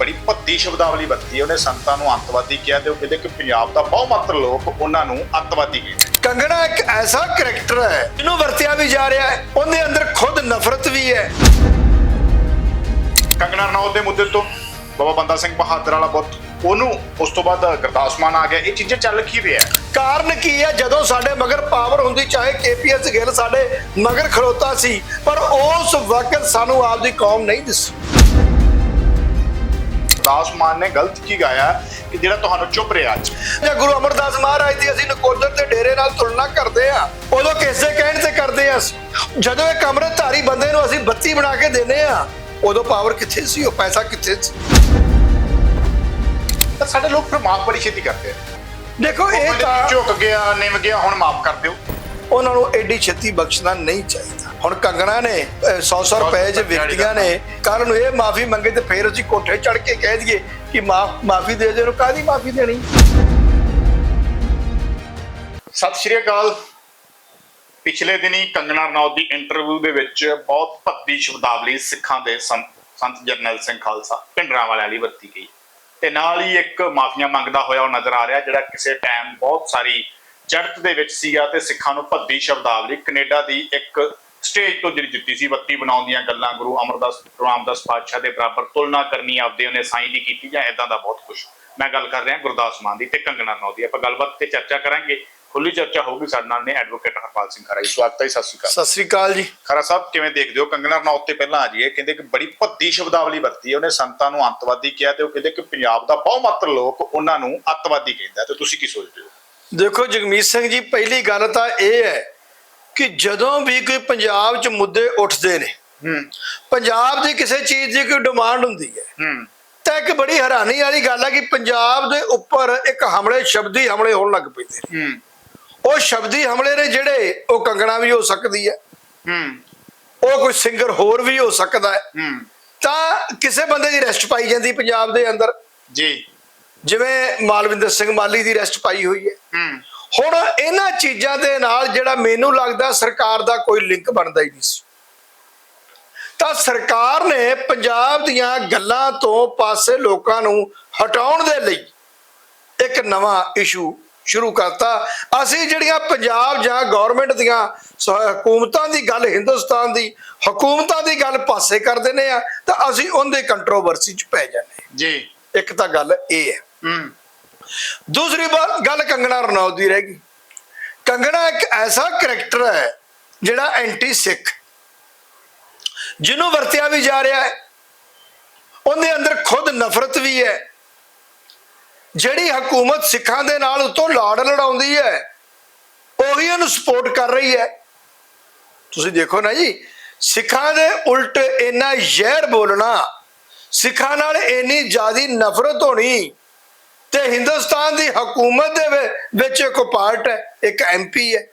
ਬੜੀ ਭੱਦੀ ਸ਼ਬਦਾਵਲੀ ਵਰਤੀ ਉਹਨੇ ਸੰਤਾਂ ਨੂੰ ਅੰਤਵਾਦੀ ਕਿਹਾ ਤੇ ਉਹ ਕਹਿੰਦੇ ਕਿ ਪੰਜਾਬ ਦਾ ਬਹੁਮਤ ਲੋਕ ਉਹਨਾਂ ਨੂੰ ਅੱਤਵਾਦੀ ਕਹਿੰਦੇ ਕੰਗਣਾ ਇੱਕ ਐਸਾ ਕਰੈਕਟਰ ਹੈ ਜਿਹਨੂੰ ਵਰਤਿਆ ਵੀ ਜਾ ਰਿਹਾ ਹੈ। ਉਹਦੇ ਅੰਦਰ ਖੁਦ ਨਫ਼ਰਤ ਵੀ ਹੈ। ਕੰਗਨਾ ਰਣੌਤ ਦੇ ਮੁੱਦੇ ਤੋਂ ਬਾਬਾ ਬੰਦਾ ਸਿੰਘ ਬਹਾਦਰ ਵਾਲਾ ਬੁੱਤ ਉਹਨੂੰ ਉਸ ਤੋਂ ਬਾਅਦ ਗੁਰਦਾਸ ਮਾਨ ਆ ਗਿਆ। ਇਹ ਚੀਜ਼ਾਂ ਚੱਲ ਕੀ ਰਿਹਾ ਕਾਰਨ ਕੀ ਹੈ? ਜਦੋਂ ਸਾਡੇ ਮਗਰ ਪਾਵਰ ਹੁੰਦੀ ਚਾਹੇ ਕੇਪੀਐਸ ਗਿੱਲ ਸਾਡੇ ਮਗਰ ਖਲੋਤਾ ਸੀ ਪਰ ਉਸ ਵਕਤ ਸਾਨੂੰ ਆਪਦੀ ਕੌਮ ਨਹੀਂ ਦਿਸੀ। ਗੁਰਦਾਸ ਮਾਨ ਨੇ ਗਲਤ ਕੀ ਗਾਇਆ ਕਿ ਜਿਹੜਾ ਤੁਹਾਨੂੰ ਚੁੱਪ ਰਿਹਾ ਅੱਜ? ਜੇ ਗੁਰੂ ਅਮਰਦਾਸ ਮਹਾਰਾਜ ਦੀ ਅਸੀਂ ਨਕੋਦਰ ਤੇ ਡੇਰੇ ਨਾਲ ਤੁਲਨਾ ਕਰਦੇ ਆ ਉਦੋਂ ਕਿਸੇ ਕਹਿਣ ਤੇ ਕਰਦੇ ਆ। ਜਦੋਂ ਇੱਕ ਅੰਮ੍ਰਿਤਧਾਰੀ ਬੰਦੇ ਨੂੰ ਅਸੀਂ ਬੱਤੀ ਬਣਾ ਕੇ ਦਿੰਦੇ ਆ ਉਦੋਂ ਪਾਵਰ ਕਿੱਥੇ ਸੀ? ਉਹ ਪੈਸਾ ਕਿੱਥੇ ਸੀ? ਸਾਡੇ ਲੋਕ ਫਿਰ ਮਾਫ ਬੜੀ ਛੇਤੀ ਕਰਦੇ ਆ। ਦੇਖੋ ਇਹ ਇਹ ਤਾਂ ਝੁਕ ਗਿਆ ਨਿਮ ਗਿਆ ਹੁਣ ਮਾਫ ਕਰ ਦਿਓ। ਉਹਨਾਂ ਨੂੰ ਐਡੀ ਛੇਤੀ ਬਖਸ਼ਣਾ ਨਹੀਂ ਚਾਹੀਦਾ। ਹੁਣ ਕੰਗਣਾ ਨੇ 100-100 ਰੁਪਏ ਜੇ ਵਿਅਕਤੀਆਂ ਨੇ ਕੱਲ ਨੂੰ ਇਹ ਮਾਫੀ ਮੰਗੇ ਤੇ ਫੇਰ ਅਸੀਂ ਕੋਠੇ ਚੜ ਕੇ ਕਹਿ ਦਈਏ ਕਿ ਮਾਫ ਮਾਫੀ ਦੇ ਦੇ ਨੂੰ ਕਾਦੀ ਮਾਫੀ ਦੇਣੀ? ਸਤਿ ਸ਼੍ਰੀ ਅਕਾਲ। ਪਿਛਲੇ ਦਿਨੀ ਕੰਗਨਾ ਰਣੌਤ ਦੀ ਇੰਟਰਵਿਊ ਦੇ ਵਿੱਚ ਬਹੁਤ ਭੱਦੀ ਸ਼ਬਦਾਵਲੀ ਸਿੱਖਾਂ ਦੇ ਸੰਤ ਸੰਤ ਜਰਨੈਲ ਸਿੰਘ ਖਾਲਸਾ ਪਿੰਡਰਾਂ ਵਾਲਿਆਂ ਲਈ ਵਰਤੀ ਗਈ। ਤੇ ਨਾਲ ਹੀ ਇੱਕ ਮਾਫੀਆਂ ਮੰਗਦਾ ਹੋਇਆ ਉਹ ਨਜ਼ਰ ਆ ਰਿਹਾ ਜਿਹੜਾ ਕਿਸੇ ਟਾਈਮ ਬਹੁਤ ਸਾਰੀ ਚੜਤ ਦੇ ਵਿੱਚ ਸੀਗਾ ਤੇ ਸਿੱਖਾਂ ਨੂੰ ਭੱਦੀ ਸ਼ਬਦਾਵਲੀ ਕੈਨੇਡਾ ਦੀ ਇੱਕ ਸਟੇਜ ਤੋਂ ਜਿਹੜੀ ਦਿੱਤੀ ਸੀ ਬੱਤੀ ਬਣਾਉਣ ਦੀਆਂ ਗੱਲਾਂ ਗੁਰੂ ਅਮਰਦਾਸ ਰਾਮਦਾਸ ਪਾਤਸ਼ਾਹ ਦੇ ਬਰਾਬਰ ਤੁਲਨਾ ਕਰਨੀ ਆਪਦੇ ਉਹਨੇ ਸਾਈਂ ਦੀ ਕੀਤੀ ਜਾਂ ਇਦਾਂ ਦਾ ਬਹੁਤ ਕੁਝ ਮੈਂ ਗੱਲ ਕਰ ਰਿਹਾ ਗੁਰਦਾਸ ਮਾਨ ਦੀ ਤੇ ਕੰਗਣਾ ਰਣੌਤ ਦੀ। ਆਪਾਂ ਗੱਲਬਾਤ ਤੇ ਚਰਚਾ ਕਰਾਂਗੇ। ਖੁੱਲੀ ਚਰਚਾ ਹੋਊਗੀ। ਸਾਡੇ ਨਾਲ ਨੇ ਐਡਵੋਕੇਟ ਹਰਪਾਲ ਸਿੰਘ ਖਰਾ ਜੀ ਸਵਾਗਤ ਹੈ ਸਤਿ ਸ਼੍ਰੀ ਅਕਾਲ। ਸਤਿ ਸ੍ਰੀ ਅਕਾਲ ਜੀ। ਖਰਾ ਸਾਹਿਬ ਕਿਵੇਂ ਦੇਖਦੇ ਹੋ? ਕੰਗਣਾ ਰਣੌਤ ਤੇ ਪਹਿਲਾਂ ਆ ਜਾਈਏ। ਕਹਿੰਦੇ ਕਿ ਬੜੀ ਭੱਦੀ ਸ਼ਬਦਾਵਲੀ ਵਰਤੀ ਹੈ। ਉਹਨੇ ਸੰਤਾਂ ਨੂੰ ਅੰਤਵਾਦੀ ਕਿਹਾ ਤੇ ਉਹ ਕਹਿੰਦੇ ਕਿ ਪੰਜਾਬ ਦਾ ਬਹੁਮਤ ਲੋਕ ਉਹਨਾਂ ਨੂੰ ਅੱਤਵਾਦੀ ਕਹਿੰਦਾ ਤੇ ਤੁਸੀਂ ਕੀ ਸੋਚਦੇ ਹੋ? ਦੇਖੋ ਜਗਮੀਤ ਸਿੰਘ ਜੀ ਪਹਿਲੀ ਗੱਲ ਤਾਂ ਇਹ ਹੈ ਕਿ ਜਦੋਂ ਵੀ ਕੋਈ ਪੰਜਾਬ 'ਚ ਮੁੱਦੇ ਉੱਠਦੇ ਨੇ ਪੰਜਾਬ ਦੀ ਕਿਸੇ ਚੀਜ਼ ਦੀ ਕੋਈ ਡਿਮਾਂਡ ਹੁੰਦੀ ਹੈ ਤਾਂ ਇੱਕ ਬੜੀ ਹੈਰਾਨੀ ਵਾਲੀ ਗੱਲ ਹੈ ਕਿ ਪੰਜਾਬ ਦੇ ਉੱਪਰ ਇੱਕ ਹਮਲੇ ਸ਼ਬਦੀ ਹਮਲੇ ਹੋਣ ਲੱਗ ਪੈਂਦੇ ਨੇ। ਉਹ ਸ਼ਬਦੀ ਹਮਲੇ ਨੇ ਜਿਹੜੇ ਉਹ ਕੰਗਣਾ ਵੀ ਹੋ ਸਕਦੀ ਹੈ। ਉਹ ਕੋਈ ਸਿੰਗਰ ਹੋਰ ਵੀ ਹੋ ਸਕਦਾ ਹੂੰ। ਤਾਂ ਕਿਸੇ ਬੰਦੇ ਦੀ ਰੈਸਟ ਪਾਈ ਜਾਂਦੀ ਪੰਜਾਬ ਦੇ ਅੰਦਰ। ਜੀ। ਜਿਵੇਂ ਮਾਲਵਿੰਦਰ ਸਿੰਘ ਮਾਲੀ ਦੀ ਰੈਸਟ ਪਾਈ ਹੋਈ ਹੈ। ਹੁਣ ਇਹਨਾਂ ਚੀਜ਼ਾਂ ਦੇ ਨਾਲ ਜਿਹੜਾ ਮੈਨੂੰ ਲੱਗਦਾ ਸਰਕਾਰ ਦਾ ਕੋਈ ਲਿੰਕ ਬਣਦਾ ਹੀ ਨਹੀਂ ਸੀ। ਤਾਂ ਸਰਕਾਰ ਨੇ ਪੰਜਾਬ ਦੀਆਂ ਗੱਲਾਂ ਤੋਂ ਪਾਸੇ ਲੋਕਾਂ ਨੂੰ ਹਟਾਉਣ ਦੇ ਲਈ ਇੱਕ ਨਵਾਂ ਇਸ਼ੂ ਸ਼ੁਰੂ ਕਰਤਾ। ਅਸੀਂ ਜਿਹੜੀਆਂ ਪੰਜਾਬ ਜਾਂ ਗਵਰਨਮੈਂਟ ਦੀਆਂ ਹਕੂਮਤਾਂ ਦੀ ਗੱਲ ਹਿੰਦੁਸਤਾਨ ਦੀ ਹਕੂਮਤਾਂ ਦੀ ਗੱਲ ਪਾਸੇ ਕਰ ਦਿੰਦੇ ਆ ਤਾਂ ਅਸੀਂ ਉਹਦੇ ਕੰਟਰੋਵਰਸੀ 'ਚ ਪੈ ਜਾਂਦੇ। ਜੀ। ਇੱਕ ਤਾਂ ਗੱਲ ਇਹ ਹੂੰ ਦੂਸਰੀ ਬਾਤ ਗੱਲ ਕੰਗਣਾ ਰਣੌਤ ਦੀ ਰਹਿ ਗਈ। ਕੰਗਣਾ ਇੱਕ ਐਸਾ ਕਰੈਕਟਰ ਹੈ ਜਿਹੜਾ ਐਂਟੀ ਸਿੱਖ। ਜਿਹਨੂੰ ਵਰਤਿਆ ਵੀ ਜਾ ਰਿਹਾ ਹੈ। ਉਹਦੇ ਅੰਦਰ ਖੁਦ ਨਫ਼ਰਤ ਵੀ ਹੈ। ਜਿਹੜੀ ਹਕੂਮਤ ਸਿੱਖਾਂ ਦੇ ਨਾਲ ਉਤੋਂ ਲਾੜ ਲੜਾਉਂਦੀ ਹੈ, ਉਹੀ ਉਹਨੂੰ ਸਪੋਰਟ ਕਰ ਰਹੀ ਹੈ। ਤੁਸੀਂ ਦੇਖੋ ਨਾ ਜੀ, ਸਿੱਖਾਂ ਦੇ ਉਲਟ ਇੰਨਾ ਜ਼ਹਿਰ ਬੋਲਣਾ, ਸਿੱਖਾਂ ਨਾਲ ਇੰਨੀ ਜ਼ਿਆਦੀ ਨਫ਼ਰਤ ਹੋਣੀ ਤੇ ਹਿੰਦੁਸਤਾਨ ਦੀ ਹਕੂਮਤ ਦੇ ਵਿੱਚ ਇੱਕ ਪਾਰਟ ਹੈ ਇੱਕ ਐਮਪੀ ਹੈ।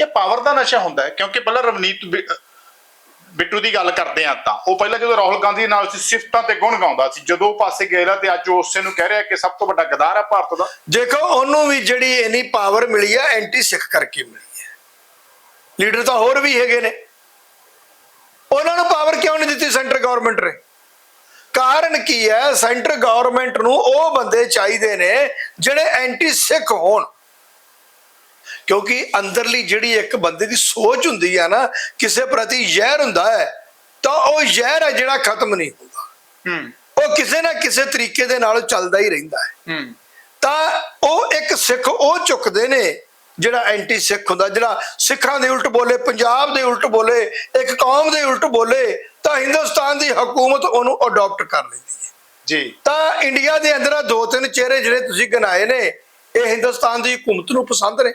ਇਹ ਪਾਵਰ ਦਾ ਨਸ਼ਾ ਹੁੰਦਾ ਹੈ ਕਿਉਂਕਿ ਪਹਿਲਾਂ ਰਵਨੀਤ ਬਿੱਟੂ ਦੀ ਗੱਲ ਕਰਦੇ ਆ ਤਾਂ। ਉਹ ਪਹਿਲਾਂ ਜਦੋਂ ਰਾਹੁਲ ਗਾਂਧੀ ਨਾਲ ਸੀ ਸਿਫਤਾਂ ਤੇ ਗੁਣ ਗਾਉਂਦਾ ਸੀ। ਜਦੋਂ ਉਹ ਪਾਸੇ ਗਿਆ ਤੇ ਅੱਜ ਉਹ ਉਸੇ ਨੂੰ ਕਹਿ ਰਿਹਾ ਕਿ ਸਭ ਤੋਂ ਵੱਡਾ ਗਦਾਰ ਹੈ ਭਾਰਤ ਦਾ। ਦੇਖੋ ਉਹਨੂੰ ਵੀ ਜਿਹੜੀ ਇੰਨੀ ਪਾਵਰ ਮਿਲੀ ਹੈ ਐਂਟੀ ਸਿੱਖ ਕਰਕੇ ਮਿਲੀ ਹੈ। ਲੀਡਰ ਤਾਂ ਹੋਰ ਵੀ ਹੈਗੇ ਨੇ। ਉਹਨਾਂ ਨੂੰ ਪਾਵਰ ਕਿਉਂ ਨਹੀਂ ਦਿੱਤੀ ਸੈਂਟਰ ਗਵਰਨਮੈਂਟ ਨੇ? ਕਾਰਨ ਕੀ ਹੈ? ਸੈਂਟਰ ਗਵਰਨਮੈਂਟ ਨੂੰ ਉਹ ਬੰਦੇ ਚਾਹੀਦੇ ਨੇ ਜਿਹੜੇ ਐਂਟੀ ਸਿੱਖ ਹੋਣ। ਕਿਉਂਕਿ ਅੰਦਰਲੀ ਜਿਹੜੀ ਇੱਕ ਬੰਦੇ ਦੀ ਸੋਚ ਹੁੰਦੀ ਆ ਨਾ ਕਿਸੇ ਪ੍ਰਤੀ ਜ਼ਹਿਰ ਹੁੰਦਾ ਹੈ ਤਾਂ ਉਹ ਜ਼ਹਿਰ ਹੈ ਜਿਹੜਾ ਖਤਮ ਨਹੀਂ ਹੁੰਦਾ। ਹੂੰ। ਉਹ ਕਿਸੇ ਨਾ ਕਿਸੇ ਤਰੀਕੇ ਦੇ ਨਾਲ ਚੱਲਦਾ ਹੀ ਰਹਿੰਦਾ ਹੈ। ਹੂੰ। ਤਾਂ ਉਹ ਇੱਕ ਸਿੱਖ ਉਹ ਚੁੱਕਦੇ ਨੇ ਜਿਹੜਾ ਐਂਟੀ ਸਿੱਖ ਹੁੰਦਾ ਜਿਹੜਾ ਸਿੱਖਾਂ ਦੇ ਉਲਟ ਬੋਲੇ ਪੰਜਾਬ ਦੇ ਉਲਟ ਬੋਲੇ ਇੱਕ ਕੌਮ ਦੇ ਉਲਟ ਬੋਲੇ ਤਾਂ ਹਿੰਦੁਸਤਾਨ ਦੀ ਹਕੂਮਤ ਉਹਨੂੰ ਅਡਾਪਟ ਕਰ ਲੈਂਦੀ ਹੈ। ਜੀ। ਤਾਂ ਇੰਡੀਆ ਦੇ ਅੰਦਰ ਦੋ ਤਿੰਨ ਚਿਹਰੇ ਜਿਹੜੇ ਤੁਸੀਂ ਗਿਣਾਏ ਨੇ ਇਹ ਹਿੰਦੁਸਤਾਨ ਦੀ ਹਕੂਮਤ ਨੂੰ ਪਸੰਦ ਨੇ